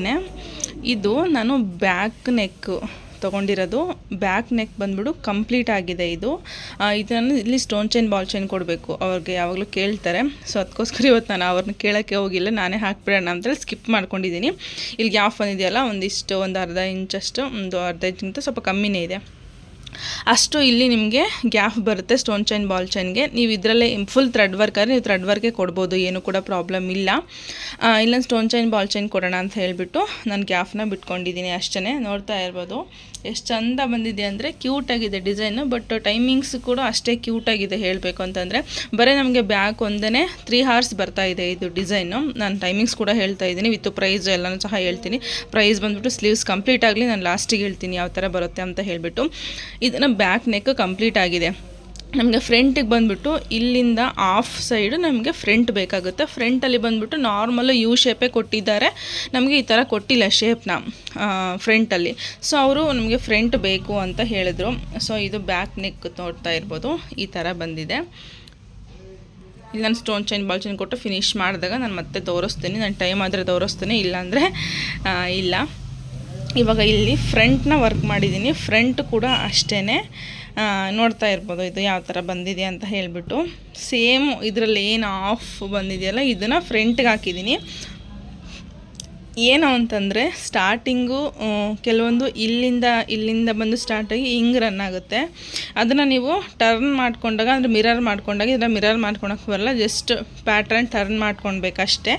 ಇದು ನಾನು ಬ್ಯಾಕ್ ನೆಕ್ ತೊಗೊಂಡಿರೋದು. ಬ್ಯಾಕ್ ನೆಕ್ ಬಂದ್ಬಿಡು ಕಂಪ್ಲೀಟ್ ಆಗಿದೆ ಇದು. ಇದನ್ನು ಇಲ್ಲಿ ಸ್ಟೋನ್ ಚೈನ್, ಬಾಲ್ ಚೈನ್ ಕೊಡಬೇಕು. ಅವ್ರಿಗೆ ಯಾವಾಗಲೂ ಕೇಳ್ತಾರೆ. ಸೊ, ಅದಕ್ಕೋಸ್ಕರ ಇವತ್ತು ನಾನು ಅವ್ರನ್ನ ಕೇಳೋಕ್ಕೆ ಹೋಗಿಲ್ಲ. ನಾನೇ ಹಾಕ್ಬಿಡೋಣ ಅಂತೇಳಿ ಸ್ಕಿಪ್ ಮಾಡ್ಕೊಂಡಿದ್ದೀನಿ. ಇಲ್ಲಿಗೆ ಆಫ್ ಬಂದಿದೆಯಲ್ಲ, ಒಂದಿಷ್ಟು, ಒಂದು ಅರ್ಧ ಇಂಚಷ್ಟು, ಒಂದು ಅರ್ಧ ಇಂಚಿಂತ ಸ್ವಲ್ಪ ಕಮ್ಮಿನೇ ಇದೆ. ಅಷ್ಟು ಇಲ್ಲಿ ನಿಮಗೆ ಗ್ಯಾಪ್ ಬರುತ್ತೆ ಸ್ಟೋನ್ ಚೈನ್ ಬಾಲ್ ಚೈನ್ಗೆ ನೀವು ಇದರಲ್ಲೇ ಫುಲ್ ಥ್ರೆಡ್ ವರ್ಕ್ ಆದರೆ ನೀವು ಥ್ರೆಡ್ ವರ್ಕೇ ಕೊಡ್ಬೋದು, ಏನು ಕೂಡ ಪ್ರಾಬ್ಲಮ್ ಇಲ್ಲ. ಇಲ್ಲ ಸ್ಟೋನ್ ಚೈನ್ ಬಾಲ್ ಚೈನ್ ಕೊಡೋಣ ಅಂತ ಹೇಳಿಬಿಟ್ಟು ನಾನು ಗ್ಯಾಪ್ನ ಬಿಟ್ಕೊಂಡಿದ್ದೀನಿ ಅಷ್ಟೇ ನೋಡ್ತಾ ಇರ್ಬೋದು. ಎಷ್ಟು ಚಂದ ಬಂದಿದೆ ಅಂದರೆ ಕ್ಯೂಟಾಗಿದೆ ಡಿಸೈನು ಬಟ್ ಟೈಮಿಂಗ್ಸ್ ಕೂಡ ಅಷ್ಟೇ ಕ್ಯೂಟಾಗಿದೆ ಹೇಳಬೇಕು ಅಂತಂದರೆ. ಬರೀ ನಮಗೆ ಬ್ಯಾಕ್ ಒಂದೇ ತ್ರೀ ಹಾರ್ಸ್ ಬರ್ತಾ ಇದೆ ಇದು ಡಿಸೈನು ನಾನು ಟೈಮಿಂಗ್ಸ್ ಕೂಡ ಹೇಳ್ತಾ ಇದ್ದೀನಿ ವಿತ್ ಪ್ರೈಸ್ ಎಲ್ಲನೂ ಸಹ ಹೇಳ್ತೀನಿ. ಪ್ರೈಸ್ ಬಂದುಬಿಟ್ಟು ಸ್ಲೀವ್ಸ್ ಕಂಪ್ಲೀಟ್ ಆಗಲಿ ನಾನು ಲಾಸ್ಟಿಗೆ ಹೇಳ್ತೀನಿ ಯಾವ ಥರ ಬರುತ್ತೆ ಅಂತ ಹೇಳಿಬಿಟ್ಟು. ಇದನ್ನು ಬ್ಯಾಕ್ ನೆಕ್ ಕಂಪ್ಲೀಟ್ ಆಗಿದೆ. ನಮಗೆ ಫ್ರಂಟಿಗೆ ಬಂದುಬಿಟ್ಟು ಇಲ್ಲಿಂದ ಆಫ್ ಸೈಡು ನಮಗೆ ಫ್ರಂಟ್ ಬೇಕಾಗುತ್ತೆ. ಫ್ರಂಟಲ್ಲಿ ಬಂದುಬಿಟ್ಟು ನಾರ್ಮಲ್ಲು ಯು ಶೇಪೇ ಕೊಟ್ಟಿದ್ದಾರೆ. ನಮಗೆ ಈ ಥರ ಕೊಟ್ಟಿಲ್ಲ ಶೇಪ್ನ ಫ್ರಂಟಲ್ಲಿ ಸೊ ಅವರು ನಮಗೆ ಫ್ರಂಟ್ ಬೇಕು ಅಂತ ಹೇಳಿದರು. ಸೊ ಇದು ಬ್ಯಾಕ್ ನೆಕ್ ನೋಡ್ತಾ ಇರ್ಬೋದು. ಈ ಥರ ಬಂದಿದೆ. ಇಲ್ಲಿ ನಾನು ಸ್ಟೋನ್ ಚೈನ್ ಬಾಲ್ ಚೈನ್ ಕೊಟ್ಟು ಫಿನಿಶ್ ಮಾಡಿದಾಗ ನಾನು ಮತ್ತೆ ತೋರಿಸ್ತೀನಿ. ನಾನು ಟೈಮ್ ಆದರೆ ತೋರಿಸ್ತೀನಿ. ಇಲ್ಲಾಂದರೆ ಇಲ್ಲ. ಇವಾಗ ಇಲ್ಲಿ ಫ್ರಂಟ್ನ ವರ್ಕ್ ಮಾಡಿದ್ದೀನಿ. ಫ್ರಂಟ್ ಕೂಡ ಅಷ್ಟೇ ನೋಡ್ತಾ ಇರ್ಬೋದು ಇದು ಯಾವ ಥರ ಬಂದಿದೆ ಅಂತ ಹೇಳಿಬಿಟ್ಟು. ಸೇಮ್ ಇದರಲ್ಲಿ ಏನು ಆಫ್ ಬಂದಿದೆಯಲ್ಲ, ಇದನ್ನು ಫ್ರಂಟ್ಗೆ ಹಾಕಿದ್ದೀನಿ. ಏನು ಅಂತಂದರೆ ಸ್ಟಾರ್ಟಿಂಗು ಕೆಲವೊಂದು ಇಲ್ಲಿಂದ ಇಲ್ಲಿಂದ ಬಂದು ಸ್ಟಾರ್ಟಾಗಿ ಹಿಂಗೆ ರನ್ ಆಗುತ್ತೆ. ಅದನ್ನು ನೀವು ಟರ್ನ್ ಮಾಡ್ಕೊಂಡಾಗ, ಅಂದರೆ ಮಿರರ್ ಮಾಡ್ಕೊಂಡಾಗ, ಇದನ್ನು ಮಿರರ್ ಮಾಡ್ಕೊಳಕ್ಕೆ ಬರಲ್ಲ ಜಸ್ಟ್ ಪ್ಯಾಟ್ರನ್ ಟರ್ನ್ ಮಾಡ್ಕೊಳ್ಬೇಕಷ್ಟೇ.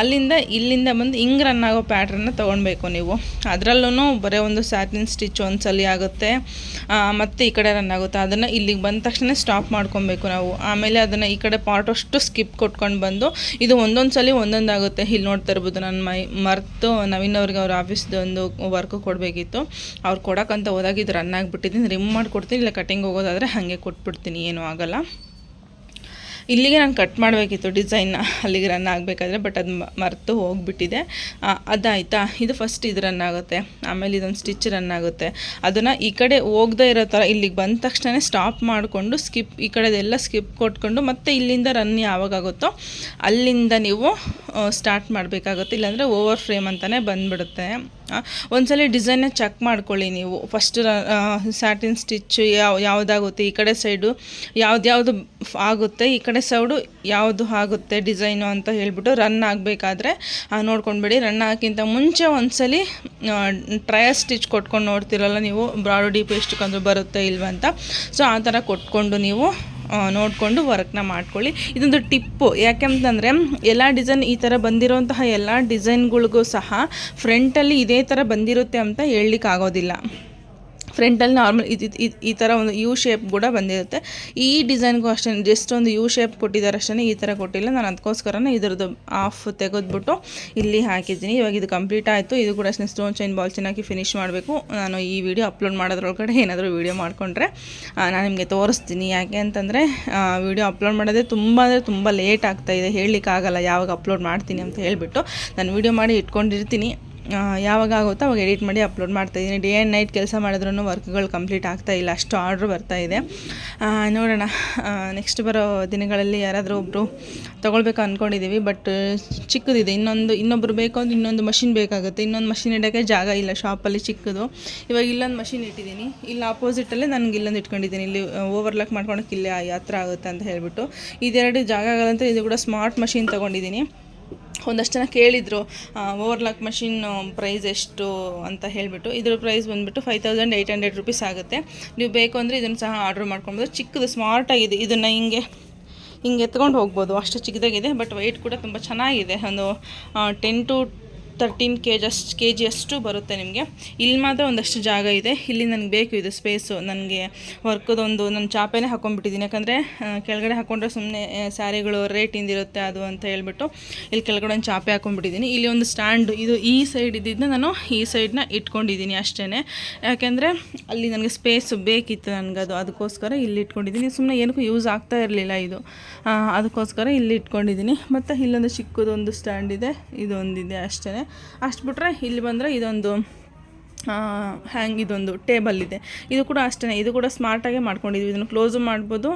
ಅಲ್ಲಿಂದ, ಇಲ್ಲಿಂದ ಬಂದು ಹಿಂಗೆ ರನ್ ಆಗೋ ಪ್ಯಾಟ್ರನ್ನ ತೊಗೊಳ್ಬೇಕು ನೀವು. ಅದರಲ್ಲೂ ಬರೀ ಒಂದು ಸ್ಯಾಟಿನ್ ಸ್ಟಿಚ್ ಒಂದ್ಸಲಿ ಆಗುತ್ತೆ. ಮತ್ತು ಈ ಕಡೆ ರನ್ ಆಗುತ್ತೆ. ಅದನ್ನು ಇಲ್ಲಿಗೆ ಬಂದ ತಕ್ಷಣ ಸ್ಟಾಪ್ ಮಾಡ್ಕೊಬೇಕು ನಾವು. ಆಮೇಲೆ ಅದನ್ನು ಈ ಕಡೆ ಪಾರ್ಟ್ ಅಷ್ಟು ಸ್ಕಿಪ್ ಕೊಟ್ಕೊಂಡು ಬಂದು, ಇದು ಒಂದೊಂದು ಸಲ ಒಂದೊಂದಾಗುತ್ತೆ. ಇಲ್ಲಿ ನೋಡ್ತಾ ಇರ್ಬೋದು ನನ್ನ ಮೈ ಮರೆತು ನವೀನ್ ಅವ್ರಿಗೆ ಅವ್ರ ಆಫೀಸ್ದು ಒಂದು ವರ್ಕ್ ಕೊಡಬೇಕಿತ್ತು. ಅವ್ರು ಕೊಡೋಕ್ಕಂತ ಹೋದಾಗ ಇದು ರನ್ ಆಗಿಬಿಟ್ಟಿದ್ದೀನಿ ರಿಮ್ ಮಾಡಿಕೊಡ್ತೀನಿ, ಇಲ್ಲ ಕಟಿಂಗ್ ಹೋಗೋದಾದರೆ ಹಾಗೆ ಕೊಟ್ಬಿಡ್ತೀನಿ, ಏನೂ ಆಗಲ್ಲ. ಇಲ್ಲಿಗೆ ನಾನು ಕಟ್ ಮಾಡಬೇಕಿತ್ತು ಡಿಸೈನ್ ಅಲ್ಲಿಗೆ ರನ್ ಆಗಬೇಕಾದ್ರೆ ಬಟ್ ಅದು ಮರೆತು ಹೋಗಿಬಿಟ್ಟಿದೆ. ಅದಾಯ್ತಾ? ಇದು ಫಸ್ಟ್ ಇದು ರನ್ ಆಗುತ್ತೆ. ಆಮೇಲೆ ಇದೊಂದು ಸ್ಟಿಚ್ ರನ್ ಆಗುತ್ತೆ. ಅದನ್ನು ಈ ಕಡೆ ಹೋಗದೇ ಇರೋ ಥರ ಇಲ್ಲಿಗೆ ಬಂದ ತಕ್ಷಣ ಸ್ಟಾಪ್ ಮಾಡಿಕೊಂಡು ಸ್ಕಿಪ್ ಈ ಕಡೆದೆಲ್ಲ ಸ್ಕಿಪ್ ಕೊಟ್ಕೊಂಡು ಮತ್ತೆ ಇಲ್ಲಿಂದ ರನ್ ಯಾವಾಗ ಆಗುತ್ತೋ ಅಲ್ಲಿಂದ ನೀವು ಸ್ಟಾರ್ಟ್ ಮಾಡಬೇಕಾಗುತ್ತೆ. ಇಲ್ಲಾಂದರೆ ಓವರ್ ಫ್ರೇಮ್ ಅಂತಲೇ ಬಂದ್ಬಿಡುತ್ತೆ. ಒಂದ್ಸಲ ಡಿಸೈನ್ನ ಚೆಕ್ ಮಾಡ್ಕೊಳ್ಳಿ ನೀವು. ಫಸ್ಟ್ ಸ್ಯಾಟಿನ್ ಸ್ಟಿಚ್ ಯಾವ, ಯಾವುದಾಗುತ್ತೆ, ಈ ಕಡೆ ಸೈಡು ಯಾವ್ದ್ಯಾವುದು ಆಗುತ್ತೆ, ಈ ಕಡೆ ಸೈಡು ಯಾವುದು ಆಗುತ್ತೆ ಡಿಸೈನು ಅಂತ ಹೇಳ್ಬಿಟ್ಟು ರನ್ ಆಗಬೇಕಾದ್ರೆ ನೋಡ್ಕೊಂಡ್ಬಿಡಿ. ರನ್ ಹಾಕಿಂತ ಮುಂಚೆ ಒಂದ್ಸಲ ಟ್ರಯಲ್ ಸ್ಟಿಚ್ ಕೊಟ್ಕೊಂಡು ನೋಡ್ತಿರಲ್ಲ ನೀವು ಬ್ರಾಡ್ ಡೀಪ್ ಎಷ್ಟಕ್ಕಂದ್ರೆ ಬರುತ್ತೆ ಇಲ್ವಂತ ಸೊ ಆ ಥರ ಕೊಟ್ಕೊಂಡು ನೀವು ನೋಡಿಕೊಂಡು ವರ್ಕ್ನ ಮಾಡ್ಕೊಳ್ಳಿ. ಇದೊಂದು ಟಿಪ್ಪು. ಯಾಕೆಂತಂದರೆ, ಎಲ್ಲ ಡಿಸೈನ್ ಈ ಥರ ಬಂದಿರೋಂತಹ ಎಲ್ಲ ಡಿಸೈನ್ಗಳಿಗೂ ಸಹ ಫ್ರಂಟಲ್ಲಿ ಇದೇ ಥರ ಬಂದಿರುತ್ತೆ ಅಂತ ಹೇಳಲಿಕ್ಕೆ ಆಗೋದಿಲ್ಲ ಫ್ರಂಟಲ್ಲಿ ನಾರ್ಮಲ್ ಇದು ಈ ಥರ ಒಂದು ಯು ಶೇಪ್ ಕೂಡ ಬಂದಿರುತ್ತೆ. ಈ ಡಿಸೈನ್ಗೂ ಅಷ್ಟೇ ಜಸ್ಟ್ ಒಂದು ಯು ಶೇಪ್ ಕೊಟ್ಟಿದ್ದಾರೆ ಅಷ್ಟೇ ಈ ಥರ ಕೊಟ್ಟಿಲ್ಲ. ನಾನು ಅದಕ್ಕೋಸ್ಕರನೇ ಇದ್ರದ್ದು ಆಫ್ ತೆಗೆದ್ಬಿಟ್ಟು ಇಲ್ಲಿ ಹಾಕಿದ್ದೀನಿ. ಇವಾಗ ಇದು ಕಂಪ್ಲೀಟ್ ಆಯಿತು. ಇದು ಕೂಡ ಅಷ್ಟೇ ಸ್ಟೋನ್ ಚೈನ್ ಬಾಲ್ ಚೆನ್ನಾಗಿ ಫಿನಿಶ್ ಮಾಡಬೇಕು. ನಾನು ಈ ವಿಡಿಯೋ ಅಪ್ಲೋಡ್ ಮಾಡೋದ್ರೊಳಗಡೆ ಏನಾದರೂ ವೀಡಿಯೋ ಮಾಡಿಕೊಂಡ್ರೆ ನಾನು ನಿಮಗೆ ತೋರಿಸ್ತೀನಿ. ಯಾಕೆ ಅಂತಂದರೆ ವಿಡಿಯೋ ಅಪ್ಲೋಡ್ ಮಾಡೋದೇ ತುಂಬ ಅಂದರೆ ತುಂಬ ಲೇಟ್ ಆಗ್ತಾಯಿದೆ ಹೇಳಲಿಕ್ಕಾಗಲ್ಲ ಯಾವಾಗ ಅಪ್ಲೋಡ್ ಮಾಡ್ತೀನಿ ಅಂತ ಹೇಳಿಬಿಟ್ಟು. ನಾನು ವೀಡಿಯೋ ಮಾಡಿ ಇಟ್ಕೊಂಡಿರ್ತೀನಿ. ಯಾವಾಗ ಆಗುತ್ತೋ ಅವಾಗ ಎಡಿಟ್ ಮಾಡಿ ಅಪ್ಲೋಡ್ ಮಾಡ್ತಾಯಿದ್ದೀನಿ ಡೇ ಆ್ಯಂಡ್ ನೈಟ್ ಕೆಲಸ ಮಾಡಿದ್ರೂ ವರ್ಕ್ಗಳು ಕಂಪ್ಲೀಟ್ ಆಗ್ತಾ ಇಲ್ಲ. ಅಷ್ಟು ಆರ್ಡ್ರ್ ಬರ್ತಾ ಇದೆ. ನೋಡೋಣ. ನೆಕ್ಸ್ಟ್ ಬರೋ ದಿನಗಳಲ್ಲಿ ಯಾರಾದರೂ ಒಬ್ಬರು ತೊಗೊಳ್ಬೇಕು ಅಂದ್ಕೊಂಡಿದ್ದೀವಿ ಬಟ್ ಚಿಕ್ಕದಿದೆ. ಇನ್ನೊಂದು ಇನ್ನೊಬ್ಬರು ಬೇಕು ಅಂದ್ರೆ ಇನ್ನೊಂದು ಮಷಿನ್ ಬೇಕಾಗುತ್ತೆ. ಇನ್ನೊಂದು ಮಷಿನ್ ಇಡೋಕ್ಕೆ ಜಾಗ ಇಲ್ಲ. ಶಾಪಲ್ಲಿ ಚಿಕ್ಕದು. ಇವಾಗ ಇಲ್ಲೊಂದು ಮಷಿನ್ ಇಟ್ಟಿದ್ದೀನಿ. ಇಲ್ಲಿ ಆಪೋಸಿಟಲ್ಲೇ ನನಗೆ ಇಲ್ಲೊಂದು ಇಟ್ಕೊಂಡಿದ್ದೀನಿ. ಇಲ್ಲಿ ಓವರ್ಲಾಕ್ ಮಾಡ್ಕೊಳಕ್ಕೆ ಇಲ್ಲೇ ಹತ್ರ ಆಗುತ್ತೆ ಅಂತ ಹೇಳಿಬಿಟ್ಟು. ಇದೆರಡು ಜಾಗಗಳಂತೂ ಇದು ಕೂಡ ಸ್ಮಾರ್ಟ್ ಮಷಿನ್ ತೊಗೊಂಡಿದ್ದೀನಿ. ಒಂದಷ್ಟು ಜನ ಕೇಳಿದರು ಓವರ್ಲಾಕ್ ಮಷಿನ್ ಪ್ರೈಸ್ ಎಷ್ಟು ಅಂತ ಹೇಳಿಬಿಟ್ಟು. ಇದ್ರ ಪ್ರೈಸ್ ಬಂದುಬಿಟ್ಟು five thousand eight hundred rupees ಆಗುತ್ತೆ. ನೀವು ಬೇಕು ಅಂದರೆ ಇದನ್ನು ಸಹ ಆರ್ಡ್ರ್ ಮಾಡ್ಕೊಬೋದು ಚಿಕ್ಕದು ಸ್ಮಾರ್ಟಾಗಿದೆ ಇದನ್ನು ಹಿಂಗೆ ಹಿಂಗೆ ಎತ್ಕೊಂಡು ಹೋಗ್ಬೋದು. ಅಷ್ಟು ಚಿಕ್ಕದಾಗಿದೆ ಬಟ್ ವೆಯ್ಟ್ ಕೂಡ ತುಂಬ ಚೆನ್ನಾಗಿದೆ. ಒಂದು ಟೆನ್ ಟು ತರ್ಟೀನ್ ಕೆ ಅಷ್ಟು ಕೆ ಜಿ ಅಷ್ಟು ಬರುತ್ತೆ ನಿಮಗೆ. ಇಲ್ಲಿ ಮಾತ್ರ ಒಂದಷ್ಟು ಜಾಗ ಇದೆ. ಇಲ್ಲಿ ನನಗೆ ಬೇಕು ಇದು ಸ್ಪೇಸು ನನಗೆ ವರ್ಕದೊಂದು ನನ್ನ ಚಾಪೆನೇ ಹಾಕೊಂಡ್ಬಿಟ್ಟಿದ್ದೀನಿ. ಯಾಕಂದರೆ ಕೆಳಗಡೆ ಹಾಕೊಂಡ್ರೆ ಸುಮ್ಮನೆ ಸ್ಯಾರಿಗಳು ರೇಟ್ ಇಂದಿರುತ್ತೆ ಅದು ಅಂತ ಹೇಳ್ಬಿಟ್ಟು ಇಲ್ಲಿ ಕೆಳಗಡೆ ಒಂದು ಚಾಪೆ ಹಾಕೊಂಡ್ಬಿಟ್ಟಿದ್ದೀನಿ. ಇಲ್ಲಿ ಒಂದು ಸ್ಟ್ಯಾಂಡ್ ಇದು ಈ ಸೈಡ್ ಇದ್ದಿದ್ದನ್ನ ನಾನು ಈ ಸೈಡ್ನ ಇಟ್ಕೊಂಡಿದ್ದೀನಿ ಅಷ್ಟೇ ಯಾಕೆಂದರೆ ಅಲ್ಲಿ ನನಗೆ ಸ್ಪೇಸ್ ಬೇಕಿತ್ತು ನನಗೆ ಅದು. ಅದಕ್ಕೋಸ್ಕರ ಇಲ್ಲಿ ಇಟ್ಕೊಂಡಿದ್ದೀನಿ. ಸುಮ್ಮನೆ ಏನಕ್ಕೂ ಯೂಸ್ ಆಗ್ತಾ ಇರಲಿಲ್ಲ ಇದು. ಅದಕ್ಕೋಸ್ಕರ ಇಲ್ಲಿ ಇಟ್ಕೊಂಡಿದ್ದೀನಿ. ಮತ್ತು ಇಲ್ಲೊಂದು ಚಿಕ್ಕದೊಂದು ಸ್ಟ್ಯಾಂಡ್ ಇದೆ. ಇದೊಂದಿದೆ ಅಷ್ಟೇ ಅಷ್ಟು ಬಿಟ್ಟರೆ ಇಲ್ಲಿ ಬಂದರೆ ಇದೊಂದು ಹ್ಯಾಂಗ್ ಇದೊಂದು ಟೇಬಲ್ ಇದೆ. ಇದು ಕೂಡ ಅಷ್ಟೇ ಇದು ಕೂಡ ಸ್ಮಾರ್ಟಾಗೆ ಮಾಡ್ಕೊಂಡಿದ್ವಿ. ಇದನ್ನು ಕ್ಲೋಸು ಮಾಡ್ಬೋದು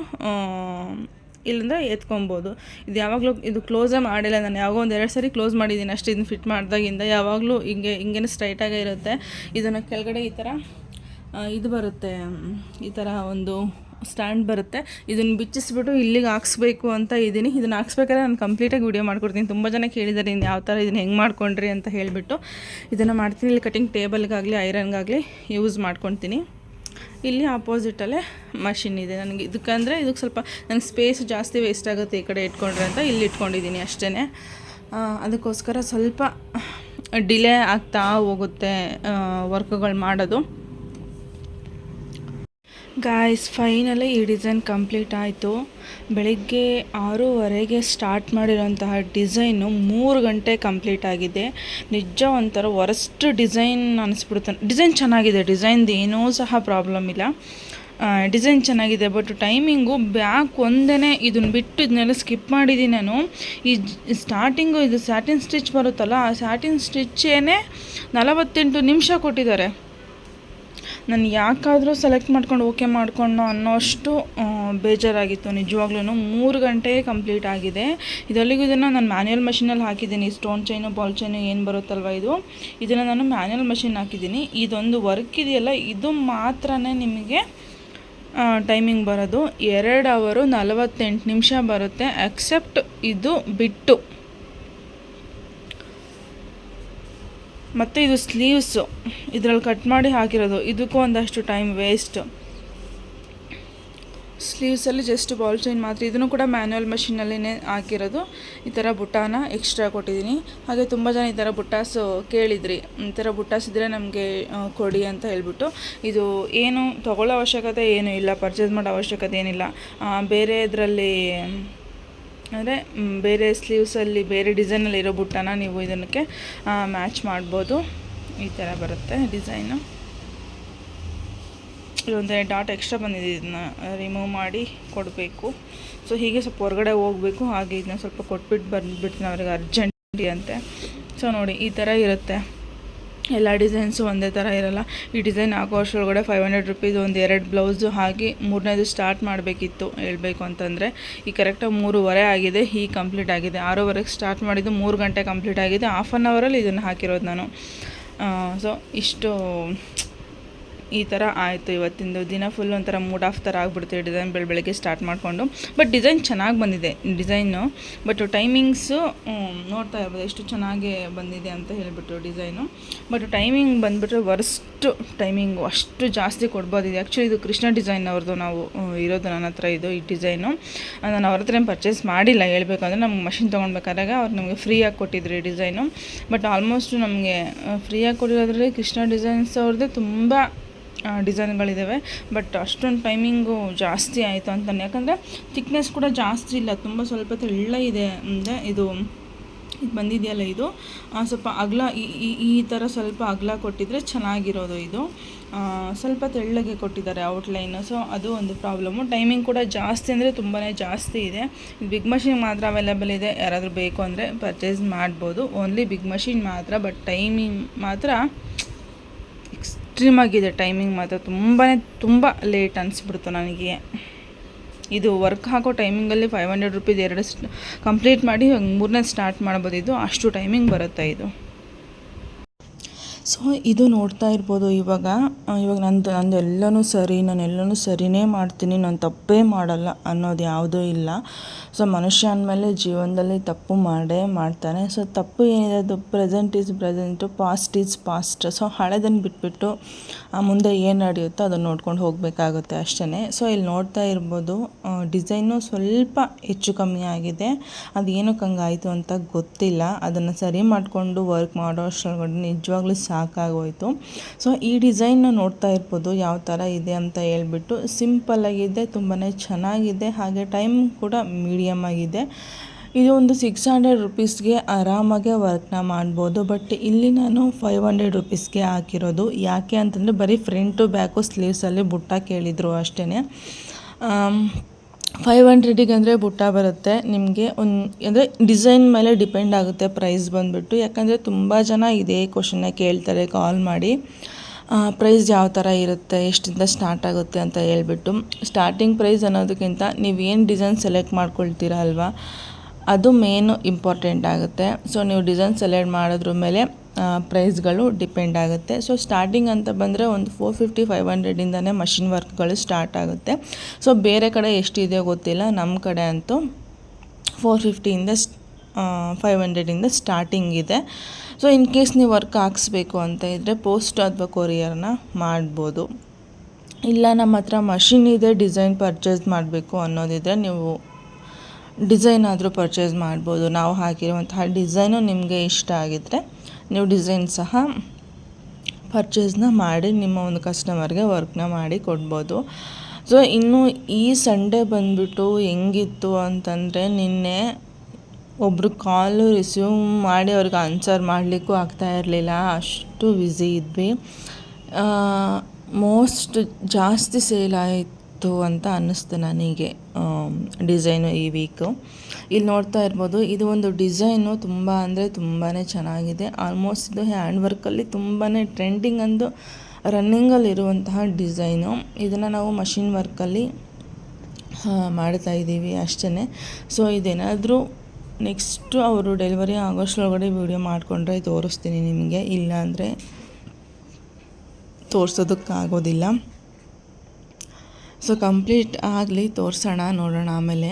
ಇಲ್ಲಿಂದ ಇಲ್ಲಂದ್ರೆ ಎತ್ಕೊಬೋದು. ಇದು ಯಾವಾಗಲೂ ಇದು ಕ್ಲೋಸೇ ಮಾಡಿಲ್ಲ. ನಾನು ಯಾವಾಗೋ ಒಂದು ಎರಡು ಸರಿ ಕ್ಲೋಸ್ ಮಾಡಿದ್ದೀನಿ ಅಷ್ಟು ಇದನ್ನು ಫಿಟ್ ಮಾಡಿದಾಗಿಂದ. ಯಾವಾಗಲೂ ಹಿಂಗೆ, ಹಿಂಗೇನೆ ಸ್ಟ್ರೈಟಾಗೇ ಇರುತ್ತೆ. ಇದನ್ನು ಕೆಳಗಡೆ ಈ ಥರ ಇದು ಬರುತ್ತೆ, ಈ ಥರ ಒಂದು ಸ್ಟ್ಯಾಂಡ್ ಬರುತ್ತೆ. ಇದನ್ನು ಬಿಚ್ಚಿಸ್ಬಿಟ್ಟು ಇಲ್ಲಿಗೆ ಹಾಕ್ಸ್ಬೇಕು ಅಂತ ಇದ್ದೀನಿ ಇದನ್ನು ಹಾಕ್ಸ್ಬೇಕಾದ್ರೆ ನಾನು ಕಂಪ್ಲೀಟಾಗಿ ವಿಡಿಯೋ ಮಾಡ್ಕೊಡ್ತೀನಿ. ತುಂಬ ಜನ ಕೇಳಿದ್ದಾರೆ ಇನ್ನು ಯಾವ ಥರ ಇದನ್ನು ಹೆಂಗೆ ಮಾಡ್ಕೊಂಡ್ರಿ ಅಂತ ಹೇಳಿಬಿಟ್ಟು. ಇದನ್ನು ಮಾಡ್ತೀನಿ. ಇಲ್ಲಿ ಕಟಿಂಗ್ ಟೇಬಲ್ಗಾಗಲಿ ಐರನ್ಗಾಗಲಿ ಯೂಸ್ ಮಾಡ್ಕೊತೀನಿ ಇಲ್ಲಿ ಆಪೋಸಿಟಲ್ಲೇ ಮಷಿನ್ ಇದೆ. ನನಗೆ ಇದಕ್ಕಂದರೆ ಇದಕ್ಕೆ ಸ್ವಲ್ಪ ನನಗೆ ಸ್ಪೇಸ್ ಜಾಸ್ತಿ ವೇಸ್ಟ್ ಆಗುತ್ತೆ ಈ ಕಡೆ ಇಟ್ಕೊಂಡ್ರೆ ಅಂತ. ಇಲ್ಲಿ ಇಟ್ಕೊಂಡಿದ್ದೀನಿ ಅಷ್ಟೇ ಅದಕ್ಕೋಸ್ಕರ ಸ್ವಲ್ಪ ಡಿಲೇ ಆಗ್ತಾ ಹೋಗುತ್ತೆ ವರ್ಕ್ಗಳು ಮಾಡೋದು. ಗಾಯ್ಸ್ ಫೈನಲಿ ಈ ಡಿಸೈನ್ ಕಂಪ್ಲೀಟ್ ಆಯಿತು. ಬೆಳಿಗ್ಗೆ ಆರೂವರೆಗೆ ಸ್ಟಾರ್ಟ್ ಮಾಡಿರೋಂತಹ ಡಿಸೈನು ಮೂರು ಗಂಟೆ ಕಂಪ್ಲೀಟ್ ಆಗಿದೆ. ನಿಜ ಒಂಥರ ವರಸ್ಟ್ ಡಿಸೈನ್ ಅನಿಸ್ಬಿಡುತ್ತೆ. ಡಿಸೈನ್ ಚೆನ್ನಾಗಿದೆ ಡಿಸೈನ್ದು ಏನೂ ಸಹ ಪ್ರಾಬ್ಲಮ್ ಇಲ್ಲ. ಡಿಸೈನ್ ಚೆನ್ನಾಗಿದೆ ಬಟ್ ಟೈಮಿಂಗು ಬ್ಯಾಕ್ ಒಂದೇ ಇದನ್ನ ಬಿಟ್ಟು ಇದನ್ನೆಲ್ಲ ಸ್ಕಿಪ್ ಮಾಡಿದ್ದೀನಿ ನಾನು. ಈ ಸ್ಟಾರ್ಟಿಂಗು ಇದು ಸ್ಯಾಟಿನ್ ಸ್ಟಿಚ್ ಬರುತ್ತಲ್ಲ, ಆ ಸ್ಯಾಟಿನ್ ಸ್ಟಿಚ್ಚೇನೆ ನಲವತ್ತೆಂಟು ನಿಮಿಷ ಕೊಟ್ಟಿದ್ದಾರೆ. ನಾನು ಯಾಕಾದರೂ ಸೆಲೆಕ್ಟ್ ಮಾಡ್ಕೊಂಡು ಓಕೆ ಮಾಡ್ಕೊಂಡು ಅನ್ನೋಷ್ಟು ಬೇಜಾರಾಗಿತ್ತು ನಿಜವಾಗ್ಲೂ ಮೂರು ಗಂಟೆ ಕಂಪ್ಲೀಟ್ ಆಗಿದೆ. ಇದರಲ್ಲಿಗೂ ಇದನ್ನು ನಾನು ಮ್ಯಾನ್ಯಲ್ ಮಷಿನಲ್ಲಿ ಹಾಕಿದ್ದೀನಿ. ಸ್ಟೋನ್ ಚೈನು ಬಾಲ್ ಚೈನು ಏನು ಬರುತ್ತಲ್ವ ಇದು? ಇದನ್ನು ನಾನು ಮ್ಯಾನ್ಯಲ್ ಮಷಿನ್ ಹಾಕಿದ್ದೀನಿ. ಇದೊಂದು ವರ್ಕ್ ಇದೆಯಲ್ಲ, ಇದು ಮಾತ್ರ ನಿಮಗೆ ಟೈಮಿಂಗ್ ಬರೋದು. ಎರಡು ಅವರು ನಲವತ್ತೆಂಟು ನಿಮಿಷ ಬರುತ್ತೆ. ಎಕ್ಸೆಪ್ಟ್ ಇದು ಬಿಟ್ಟು. ಮತ್ತು ಇದು ಸ್ಲೀವ್ಸು ಇದರಲ್ಲಿ ಕಟ್ ಮಾಡಿ ಹಾಕಿರೋದು. ಇದಕ್ಕೂ ಒಂದಷ್ಟು ಟೈಮ್ ವೇಸ್ಟ್ ಸ್ಲೀವ್ಸಲ್ಲಿ ಜಸ್ಟ್ ಬಾಲ್ ಚೈನ್ ಮಾತ್ರ. ಇದನ್ನು ಕೂಡ ಮ್ಯಾನ್ಯಲ್ ಮಷಿನಲ್ಲೇ ಹಾಕಿರೋದು. ಈ ಥರ ಬುಟ್ಟಾನ ಎಕ್ಸ್ಟ್ರಾ ಕೊಟ್ಟಿದ್ದೀನಿ. ಹಾಗೆ ತುಂಬ ಜನ ಈ ಥರ ಬುಟ್ಟಾಸು ಕೇಳಿದ್ರಿ. ಈ ಥರ ಬುಟ್ಟಾಸ್ ಇದ್ದರೆ ನಮಗೆ ಕೊಡಿ ಅಂತ ಹೇಳ್ಬಿಟ್ಟು. ಇದು ಏನು ತೊಗೊಳ್ಳೋ ಅವಶ್ಯಕತೆ ಏನೂ ಇಲ್ಲ ಪರ್ಚೇಸ್ ಮಾಡೋ ಅವಶ್ಯಕತೆ ಏನಿಲ್ಲ. ಬೇರೆ ಇದರಲ್ಲಿ ಅಂದರೆ ಬೇರೆ ಸ್ಲೀವ್ಸಲ್ಲಿ ಬೇರೆ ಡಿಸೈನಲ್ಲಿ ಇರೋ ಬುಟ್ಟನ ನೀವು ಇದನ್ನಕ್ಕೆ ಮ್ಯಾಚ್ ಮಾಡ್ಬೋದು. ಈ ಥರ ಬರುತ್ತೆ ಡಿಸೈನು ಇಲ್ಲೊಂದೇ ಡಾಟ್ ಎಕ್ಸ್ಟ್ರಾ ಬಂದಿದೆ ಇದನ್ನ ರಿಮೂವ್ ಮಾಡಿ ಕೊಡಬೇಕು. ಸೊ ಹೀಗೆ ಸ್ವಲ್ಪ ಹೊರಗಡೆ ಹೋಗಬೇಕು, ಹಾಗೆ ಇದನ್ನ ಸ್ವಲ್ಪ ಕೊಟ್ಬಿಟ್ಟು ಬಂದುಬಿಟ್ಟು ಅವ್ರಿಗೆ ಅರ್ಜೆಂಟ್ ಅಂತೆ. ಸೊ ನೋಡಿ, ಈ ಥರ ಇರುತ್ತೆ. ಎಲ್ಲ ಡಿಸೈನ್ಸು ಒಂದೇ ಥರ ಇರಲ್ಲ. ಈ ಡಿಸೈನ್ ಹಾಕೋ ಅಷ್ಟರೊಳಗಡೆ ಫೈವ್ ಹಂಡ್ರೆಡ್ ರುಪೀಸ್ ಒಂದು ಎರಡು ಬ್ಲೌಸು ಹಾಕಿ ಮೂರನೇದು ಸ್ಟಾರ್ಟ್ ಮಾಡಬೇಕಿತ್ತು ಹೇಳಬೇಕು ಅಂತಂದರೆ. ಈ ಕರೆಕ್ಟಾಗಿ ಮೂರುವರೆ ಆಗಿದೆ ಈ ಕಂಪ್ಲೀಟ್ ಆಗಿದೆ. ಆರೂವರೆಗೆ ಸ್ಟಾರ್ಟ್ ಮಾಡಿದ್ದು ಮೂರು ಗಂಟೆ ಕಂಪ್ಲೀಟ್ ಆಗಿದೆ. ಹಾಫ್ ಆನ್ ಅವರಲ್ಲಿ ಇದನ್ನು ಹಾಕಿರೋದು ನಾನು. ಸೊ ಇಷ್ಟು ಈ ಥರ ಆಯಿತು ಇವತ್ತಿಂದು. ದಿನ ಫುಲ್ ಒಂಥರ ಮೂಡ್ ಆಫ್ ಥರ ಆಗಿಬಿಡ್ತೀವಿ ಡಿಸೈನ್ ಬೆಳ ಬೆಳಗ್ಗೆ ಸ್ಟಾರ್ಟ್ ಮಾಡಿಕೊಂಡು. ಬಟ್ ಡಿಸೈನ್ ಚೆನ್ನಾಗಿ ಬಂದಿದೆ. ಡಿಸೈನು ಬಟ್ ಟೈಮಿಂಗ್ಸು ನೋಡ್ತಾ ಇರ್ಬೋದು. ಎಷ್ಟು ಚೆನ್ನಾಗಿ ಬಂದಿದೆ ಅಂತ ಹೇಳಿಬಿಟ್ಟು ಡಿಸೈನು ಬಟ್ ಟೈಮಿಂಗ್ ಬಂದುಬಿಟ್ರೆ ವರ್ಸ್ಟ್ ಟೈಮಿಂಗು ಅಷ್ಟು ಜಾಸ್ತಿ ಕೊಡ್ಬೋದಿದೆ. ಆ್ಯಕ್ಚುಲಿ ಇದು ಕೃಷ್ಣ ಡಿಸೈನ್ ಅವ್ರದ್ದು ನಾವು ಇರೋದು ನನ್ನ ಹತ್ರ ಇದು, ಈ ಡಿಸೈನು ನಾನು ಅವ್ರ ಹತ್ರ ಪರ್ಚೇಸ್ ಮಾಡಿಲ್ಲ. ಹೇಳಬೇಕಂದ್ರೆ ನಮ್ಗೆ ಮಷಿನ್ ತೊಗೊಳ್ಬೇಕಾದಾಗ ಅವ್ರು ನಮಗೆ ಫ್ರೀಯಾಗಿ ಕೊಟ್ಟಿದ್ರು ಈ ಡಿಸೈನು ಬಟ್ ಆಲ್ಮೋಸ್ಟ್ ನಮಗೆ ಫ್ರೀಯಾಗಿ ಕೊಟ್ಟಿರೋದ್ರಲ್ಲಿ ಕೃಷ್ಣ ಡಿಸೈನ್ಸ್ ಅವ್ರದ್ದು ತುಂಬ ಡಿಸೈನ್ಗಳಿದ್ದಾವೆ ಬಟ್ ಅಷ್ಟೊಂದು ಟೈಮಿಂಗು ಜಾಸ್ತಿ ಆಯಿತು ಅಂತಾನೆ ಯಾಕಂದರೆ ಥಿಕ್ನೆಸ್ ಕೂಡ ಜಾಸ್ತಿ ಇಲ್ಲ. ತುಂಬ ಸ್ವಲ್ಪ ತೆಳ್ಳ ಇದೆ ಅಂದರೆ ಇದು ಇದು ಬಂದಿದೆಯಲ್ಲ ಇದು. ಸ್ವಲ್ಪ ಅಗಲ ಈ- ಈ ಥರ ಸ್ವಲ್ಪ ಅಗಲ ಕೊಟ್ಟಿದ್ರೆ ಚೆನ್ನಾಗಿರೋದು ಇದು. ಸ್ವಲ್ಪ ತೆಳ್ಳಗೆ ಕೊಟ್ಟಿದ್ದಾರೆ ಔಟ್ಲೈನು. ಸೊ, ಅದು ಒಂದು ಪ್ರಾಬ್ಲಮ್ಮು ಟೈಮಿಂಗ್ ಕೂಡ ಜಾಸ್ತಿ ಅಂದರೆ ತುಂಬಾ ಜಾಸ್ತಿ ಇದೆ. ಬಿಗ್ ಮಷಿನ್ ಮಾತ್ರ ಅವೈಲೇಬಲ್ ಇದೆ. ಯಾರಾದರೂ ಬೇಕು ಅಂದರೆ ಪರ್ಚೇಸ್ ಮಾಡ್ಬೋದು. ಓನ್ಲಿ ಬಿಗ್ ಮಷಿನ್ ಮಾತ್ರ. ಬಟ್ ಟೈಮಿಂಗ್ ಮಾತ್ರ ಎಕ್ಸ್ಟ್ರೀಮ್ ಆಗಿದೆ ಟೈಮಿಂಗ್ ಮಾತ್ರ. ತುಂಬಾ ತುಂಬ ಲೇಟ್ ಅನಿಸ್ಬಿಡ್ತು ನನಗೆ. ಇದು ವರ್ಕ್ ಹಾಕೋ ಟೈಮಿಂಗಲ್ಲಿ ಫೈವ್ ಹಂಡ್ರೆಡ್ ರುಪೀಸ್ ಎರಡು ಕಂಪ್ಲೀಟ್ ಮಾಡಿ ಮೂರನೇ ಸ್ಟಾರ್ಟ್ ಮಾಡ್ಬೋದು. ಇದು ಅಷ್ಟು ಟೈಮಿಂಗ್ ಬರುತ್ತೆ ಇದು. ಸೊ ಇದು ನೋಡ್ತಾ ಇರ್ಬೋದು ಇವಾಗ. ಇವಾಗ ನಂದು ನಂದು ಎಲ್ಲನೂ ಸರಿ ನಾನು ಎಲ್ಲನೂ ಸರಿನೇ ಮಾಡ್ತೀನಿ. ನಾನು ತಪ್ಪೇ ಮಾಡಲ್ಲ ಅನ್ನೋದು ಯಾವುದೂ ಇಲ್ಲ. ಸೊ ಮನುಷ್ಯ ಅಂದಮೇಲೆ ಜೀವನದಲ್ಲಿ ತಪ್ಪು ಮಾಡೇ ಮಾಡ್ತಾನೆ. ಸೊ ತಪ್ಪು ಏನಿದೆ ಅದು present is present past is past. So ಹಳೆದನ್ನು ಬಿಟ್ಬಿಟ್ಟು ಆ, ಮುಂದೆ ಏನು ನಡೆಯುತ್ತೋ ಅದನ್ನು ನೋಡ್ಕೊಂಡು ಹೋಗಬೇಕಾಗುತ್ತೆ ಅಷ್ಟೇ ಸೊ ಇಲ್ಲಿ ನೋಡ್ತಾ ಇರ್ಬೋದು ಡಿಸೈನು ಸ್ವಲ್ಪ ಹೆಚ್ಚು ಕಮ್ಮಿ ಆಗಿದೆ. ಅದು ಏನಕ್ಕೆ ಹಂಗಾಯಿತು ಅಂತ ಗೊತ್ತಿಲ್ಲ. ಅದನ್ನು ಸರಿ ಮಾಡಿಕೊಂಡು ವರ್ಕ್ ಮಾಡೋ ಅಷ್ಟರೊಳಗಡೆ ನಿಜವಾಗ್ಲೂ ಸಾಕಾಗೋಯಿತು. ಸೊ ಈ ಡಿಸೈನ್ನ ನೋಡ್ತಾ ಇರ್ಬೋದು ಯಾವ ಥರ ಇದೆ ಅಂತ ಹೇಳ್ಬಿಟ್ಟು. ಸಿಂಪಲ್ಲಾಗಿದೆ ತುಂಬಾ ಚೆನ್ನಾಗಿದೆ. ಹಾಗೆ ಟೈಮ್ ಕೂಡ ಮೀಡಿಯಮ್ ಆಗಿದೆ. ಇದು ಒಂದು ಸಿಕ್ಸ್ ಹಂಡ್ರೆಡ್ ರುಪೀಸ್ಗೆ ಆರಾಮಾಗೆ ವರ್ಕ್ನ ಮಾಡ್ಬೋದು. ಬಟ್ ಇಲ್ಲಿ ನಾನು ಫೈವ್ ಹಂಡ್ರೆಡ್ ರುಪೀಸ್ಗೆ ಹಾಕಿರೋದು. ಯಾಕೆ ಅಂತಂದರೆ ಬರೀ ಫ್ರಂಟು ಬ್ಯಾಕು ಸ್ಲೀವ್ಸಲ್ಲಿ ಬುಟ್ಟ ಕೇಳಿದರು ಅಷ್ಟೇ ಫೈವ್ ಹಂಡ್ರೆಡಿಗೆ ಅಂದರೆ ಬುಟ್ಟ ಬರುತ್ತೆ. ನಿಮಗೆ ಒಂದು, ಅಂದರೆ ಡಿಸೈನ್ ಮೇಲೆ ಡಿಪೆಂಡ್ ಆಗುತ್ತೆ ಪ್ರೈಸ್ ಬಂದುಬಿಟ್ಟು. ಯಾಕಂದರೆ ತುಂಬ ಜನ ಇದೇ ಕ್ವಶನ್ನ ಕೇಳ್ತಾರೆ ಕಾಲ್ ಮಾಡಿ. ಪ್ರೈಸ್ ಯಾವ ಥರ ಇರುತ್ತೆ, ಎಷ್ಟಿಂದ ಸ್ಟಾರ್ಟ್ ಆಗುತ್ತೆ ಅಂತ ಹೇಳ್ಬಿಟ್ಟು ಸ್ಟಾರ್ಟಿಂಗ್ ಪ್ರೈಸ್ ಅನ್ನೋದಕ್ಕಿಂತ ನೀವು ಏನು ಡಿಸೈನ್ ಸೆಲೆಕ್ಟ್ ಮಾಡ್ಕೊಳ್ತೀರಾ ಅಲ್ವಾ, ಅದು ಮೇನ್ ಇಂಪಾರ್ಟೆಂಟ್ ಆಗುತ್ತೆ. ಸೊ ನೀವು ಡಿಸೈನ್ ಸೆಲೆಕ್ಟ್ ಮಾಡೋದ್ರ ಮೇಲೆ ಪ್ರೈಸ್ಗಳು ಡಿಪೆಂಡ್ ಆಗುತ್ತೆ. ಸೊ ಸ್ಟಾರ್ಟಿಂಗ್ ಅಂತ ಬಂದರೆ ಒಂದು ಫೋರ್ ಫಿಫ್ಟಿ ಫೈವ್ ಹಂಡ್ರೆಡಿಂದನೇ ಮಷಿನ್ ವರ್ಕ್ಗಳು ಸ್ಟಾರ್ಟ್ ಆಗುತ್ತೆ. ಸೊ ಬೇರೆ ಕಡೆ ಎಷ್ಟಿದೆ ಗೊತ್ತಿಲ್ಲ ನಮ್ಮ ಕಡೆ ಅಂತೂ ಫೋರ್ ಫಿಫ್ಟಿಯಿಂದ ಫೈವ್ ಹಂಡ್ರೆಡಿಂದ ಸ್ಟಾರ್ಟಿಂಗ್ ಇದೆ. ಸೊ ಇನ್ ಕೇಸ್ ನೀವು ವರ್ಕ್ ಹಾಕ್ಸ್ಬೇಕು ಅಂತ ಇದ್ದರೆ ಪೋಸ್ಟ್ ಅಥವಾ ಕೊರಿಯರ್ನ ಮಾಡ್ಬೋದು. ಇಲ್ಲ, ನಮ್ಮ ಹತ್ರ ಮಷಿನ್ ಇದೆ ಡಿಸೈನ್ ಪರ್ಚೇಸ್ ಮಾಡಬೇಕು ಅನ್ನೋದಿದ್ರೆ ನೀವು ಡಿಸೈನ್ ಆದರೂ ಪರ್ಚೇಸ್ ಮಾಡ್ಬೋದು. ನಾವು ಹಾಕಿರುವಂತಹ ಡಿಸೈನು ನಿಮಗೆ ಇಷ್ಟ ಆಗಿದ್ದರೆ ನೀವು ಡಿಸೈನ್ ಸಹ ಪರ್ಚೇಸ್ನ ಮಾಡಿ, ನಿಮ್ಮ ಒಂದು ಕಸ್ಟಮರ್ಗೆ ವರ್ಕ್ನ ಮಾಡಿ ಕೊಡ್ಬೋದು. ಸೊ ಇನ್ನು ಈ ಸಂಡೇ ಬಂದುಬಿಟ್ಟು ಹೆಂಗಿತ್ತು ಅಂತಂದರೆ ನಿನ್ನೆ ಒಬ್ಬರು ಕಾಲು ರಿಸೀವ್ ಮಾಡಿ ಅವ್ರಿಗೆ ಆನ್ಸರ್ ಮಾಡಲಿಕ್ಕೂ ಆಗ್ತಾ ಇರಲಿಲ್ಲ. ಅಷ್ಟು ಬ್ಯುಸಿ ಇದ್ವಿ. ಮೋಸ್ಟ್ ಜಾಸ್ತಿ ಸೇಲ್ ಆಯಿತು ಅಂತ ಅನ್ನಿಸ್ತು ನನಗೆ ಡಿಸೈನು ಈ ವೀಕು ಇಲ್ಲಿ ನೋಡ್ತಾ ಇರ್ಬೋದು, ಇದು ಒಂದು ಡಿಸೈನು ತುಂಬ ಅಂದರೆ ತುಂಬಾ ಚೆನ್ನಾಗಿದೆ. ಆಲ್ಮೋಸ್ಟ್ ಇದು ಹ್ಯಾಂಡ್ ವರ್ಕಲ್ಲಿ ತುಂಬಾ ಟ್ರೆಂಡಿಂಗ್ ಅಂದು ರನ್ನಿಂಗಲ್ಲಿ ಇರುವಂತಹ ಡಿಸೈನು ಇದನ್ನು ನಾವು ಮಷಿನ್ ವರ್ಕಲ್ಲಿ ಮಾಡ್ತಾ ಇದ್ದೀವಿ ಅಷ್ಟೇ ಸೊ ಇದೇನಾದರೂ ನೆಕ್ಸ್ಟು ಅವರು ಡೆಲಿವರಿ ಆಗೋಷ್ಟರೊಳಗಡೆ ವೀಡಿಯೋ ಮಾಡಿಕೊಂಡ್ರೆ ತೋರಿಸ್ತೀನಿ ನಿಮಗೆ, ಇಲ್ಲಾಂದರೆ ತೋರ್ಸೋದಕ್ಕಾಗೋದಿಲ್ಲ. ಸೊ, ಕಂಪ್ಲೀಟ್ ಆಗಲಿ ತೋರಿಸೋಣ, ನೋಡೋಣ ಆಮೇಲೆ.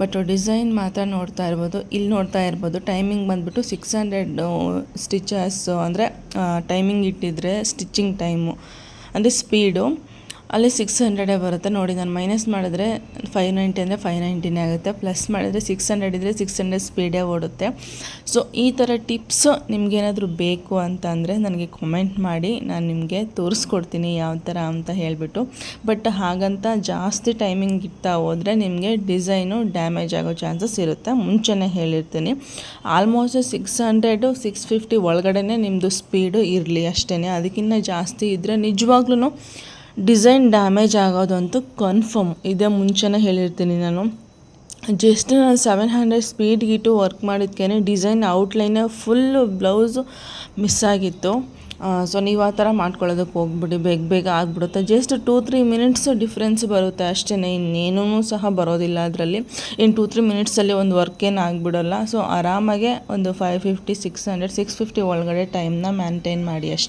ಬಟ್ ಡಿಸೈನ್ ಮಾತ್ರ ನೋಡ್ತಾ ಇರ್ಬೋದು, ಇಲ್ಲಿ ನೋಡ್ತಾ ಇರ್ಬೋದು. ಟೈಮಿಂಗ್ ಬಂದುಬಿಟ್ಟು ಸಿಕ್ಸ್ ಹಂಡ್ರೆಡ್ ಸ್ಟಿಚಸ್ಸು ಅಂದರೆ ಟೈಮಿಂಗ್ ಇಟ್ಟಿದ್ರೆ ಸ್ಟಿಚಿಂಗ್ ಟೈಮು, ಅಂದರೆ ಸ್ಪೀಡು. ಅಲ್ಲಿ ಸಿಕ್ಸ್ ಹಂಡ್ರೆಡೇ ಬರುತ್ತೆ. ನೋಡಿ, ನಾನು ಮೈನಸ್ ಮಾಡಿದ್ರೆ ಫೈವ್ ನೈಂಟಿ ಅಂದರೆ ಫೈವ್ ನೈಂಟಿನೇ ಆಗುತ್ತೆ. ಪ್ಲಸ್ ಮಾಡಿದರೆ ಸಿಕ್ಸ್ ಹಂಡ್ರೆಡ್ ಇದ್ದರೆ ಸಿಕ್ಸ್ ಹಂಡ್ರೆಡ್ ಸ್ಪೀಡೇ ಓಡುತ್ತೆ. ಸೊ ಈ ಥರ ಟಿಪ್ಸ್ ನಿಮಗೇನಾದರೂ ಬೇಕು ಅಂತ ಅಂದರೆ ನನಗೆ ಕಮೆಂಟ್ ಮಾಡಿ. ನಾನು ನಿಮಗೆ ತೋರಿಸ್ಕೊಡ್ತೀನಿ ಯಾವ ಥರ ಅಂತ ಹೇಳಿಬಿಟ್ಟು. ಬಟ್ ಹಾಗಂತ ಜಾಸ್ತಿ ಟೈಮಿಂಗ್ ಇಡ್ತಾ ಹೋದರೆ ನಿಮಗೆ ಡಿಸೈನು ಡ್ಯಾಮೇಜ್ ಆಗೋ ಚಾನ್ಸಸ್ ಇರುತ್ತೆ. ಮುಂಚೆನೇ ಹೇಳಿರ್ತೀನಿ. Almost six hundred six fifty ಒಳಗಡೆ ನಿಮ್ಮದು ಸ್ಪೀಡು ಇರಲಿ ಅಷ್ಟೇ ಅದಕ್ಕಿಂತ ಜಾಸ್ತಿ ಇದ್ದರೆ ನಿಜವಾಗ್ಲೂ ಡಿಸೈನ್ ಡ್ಯಾಮೇಜ್ ಆಗೋದಂತೂ ಕನ್ಫರ್ಮ್ ಇದೇ ಮುಂಚೆನೇ ಹೇಳಿರ್ತೀನಿ ನಾನು. ಜಸ್ಟ್ ನಾನು ಸೆವೆನ್ ಹಂಡ್ರೆಡ್ ಸ್ಪೀಡ್ಗಿಟ್ಟು ವರ್ಕ್ ಮಾಡಿದ್ಕೇ ಡಿಸೈನ್ ಔಟ್ಲೈನ ಫುಲ್ಲು ಬ್ಲೌಸು ಮಿಸ್ ಆಗಿತ್ತು. ಸೊ ನೀವು ಆ ಥರ ಮಾಡ್ಕೊಳ್ಳೋದಕ್ಕೆ ಹೋಗ್ಬಿಡಿ, ಬೇಗ ಬೇಗ ಆಗಿಬಿಡುತ್ತೆ. Just two three minutes difference ಬರುತ್ತೆ ಅಷ್ಟೇ ಇನ್ನೇನೂ ಸಹ ಬರೋದಿಲ್ಲ ಅದರಲ್ಲಿ. ಇನ್ನು ಟೂ ತ್ರೀ ಮಿನಿಟ್ಸಲ್ಲಿ ಒಂದು ವರ್ಕ್ ಏನು ಆಗಿಬಿಡೋಲ್ಲ. ಸೊ ಆರಾಮಾಗೆ ಒಂದು five fifty six hundred six fifty ಒಳಗಡೆ ಟೈಮ್ನ ಮ್ಯಾಂಟೈನ್ ಮಾಡಿ ಅಷ್ಟೇ.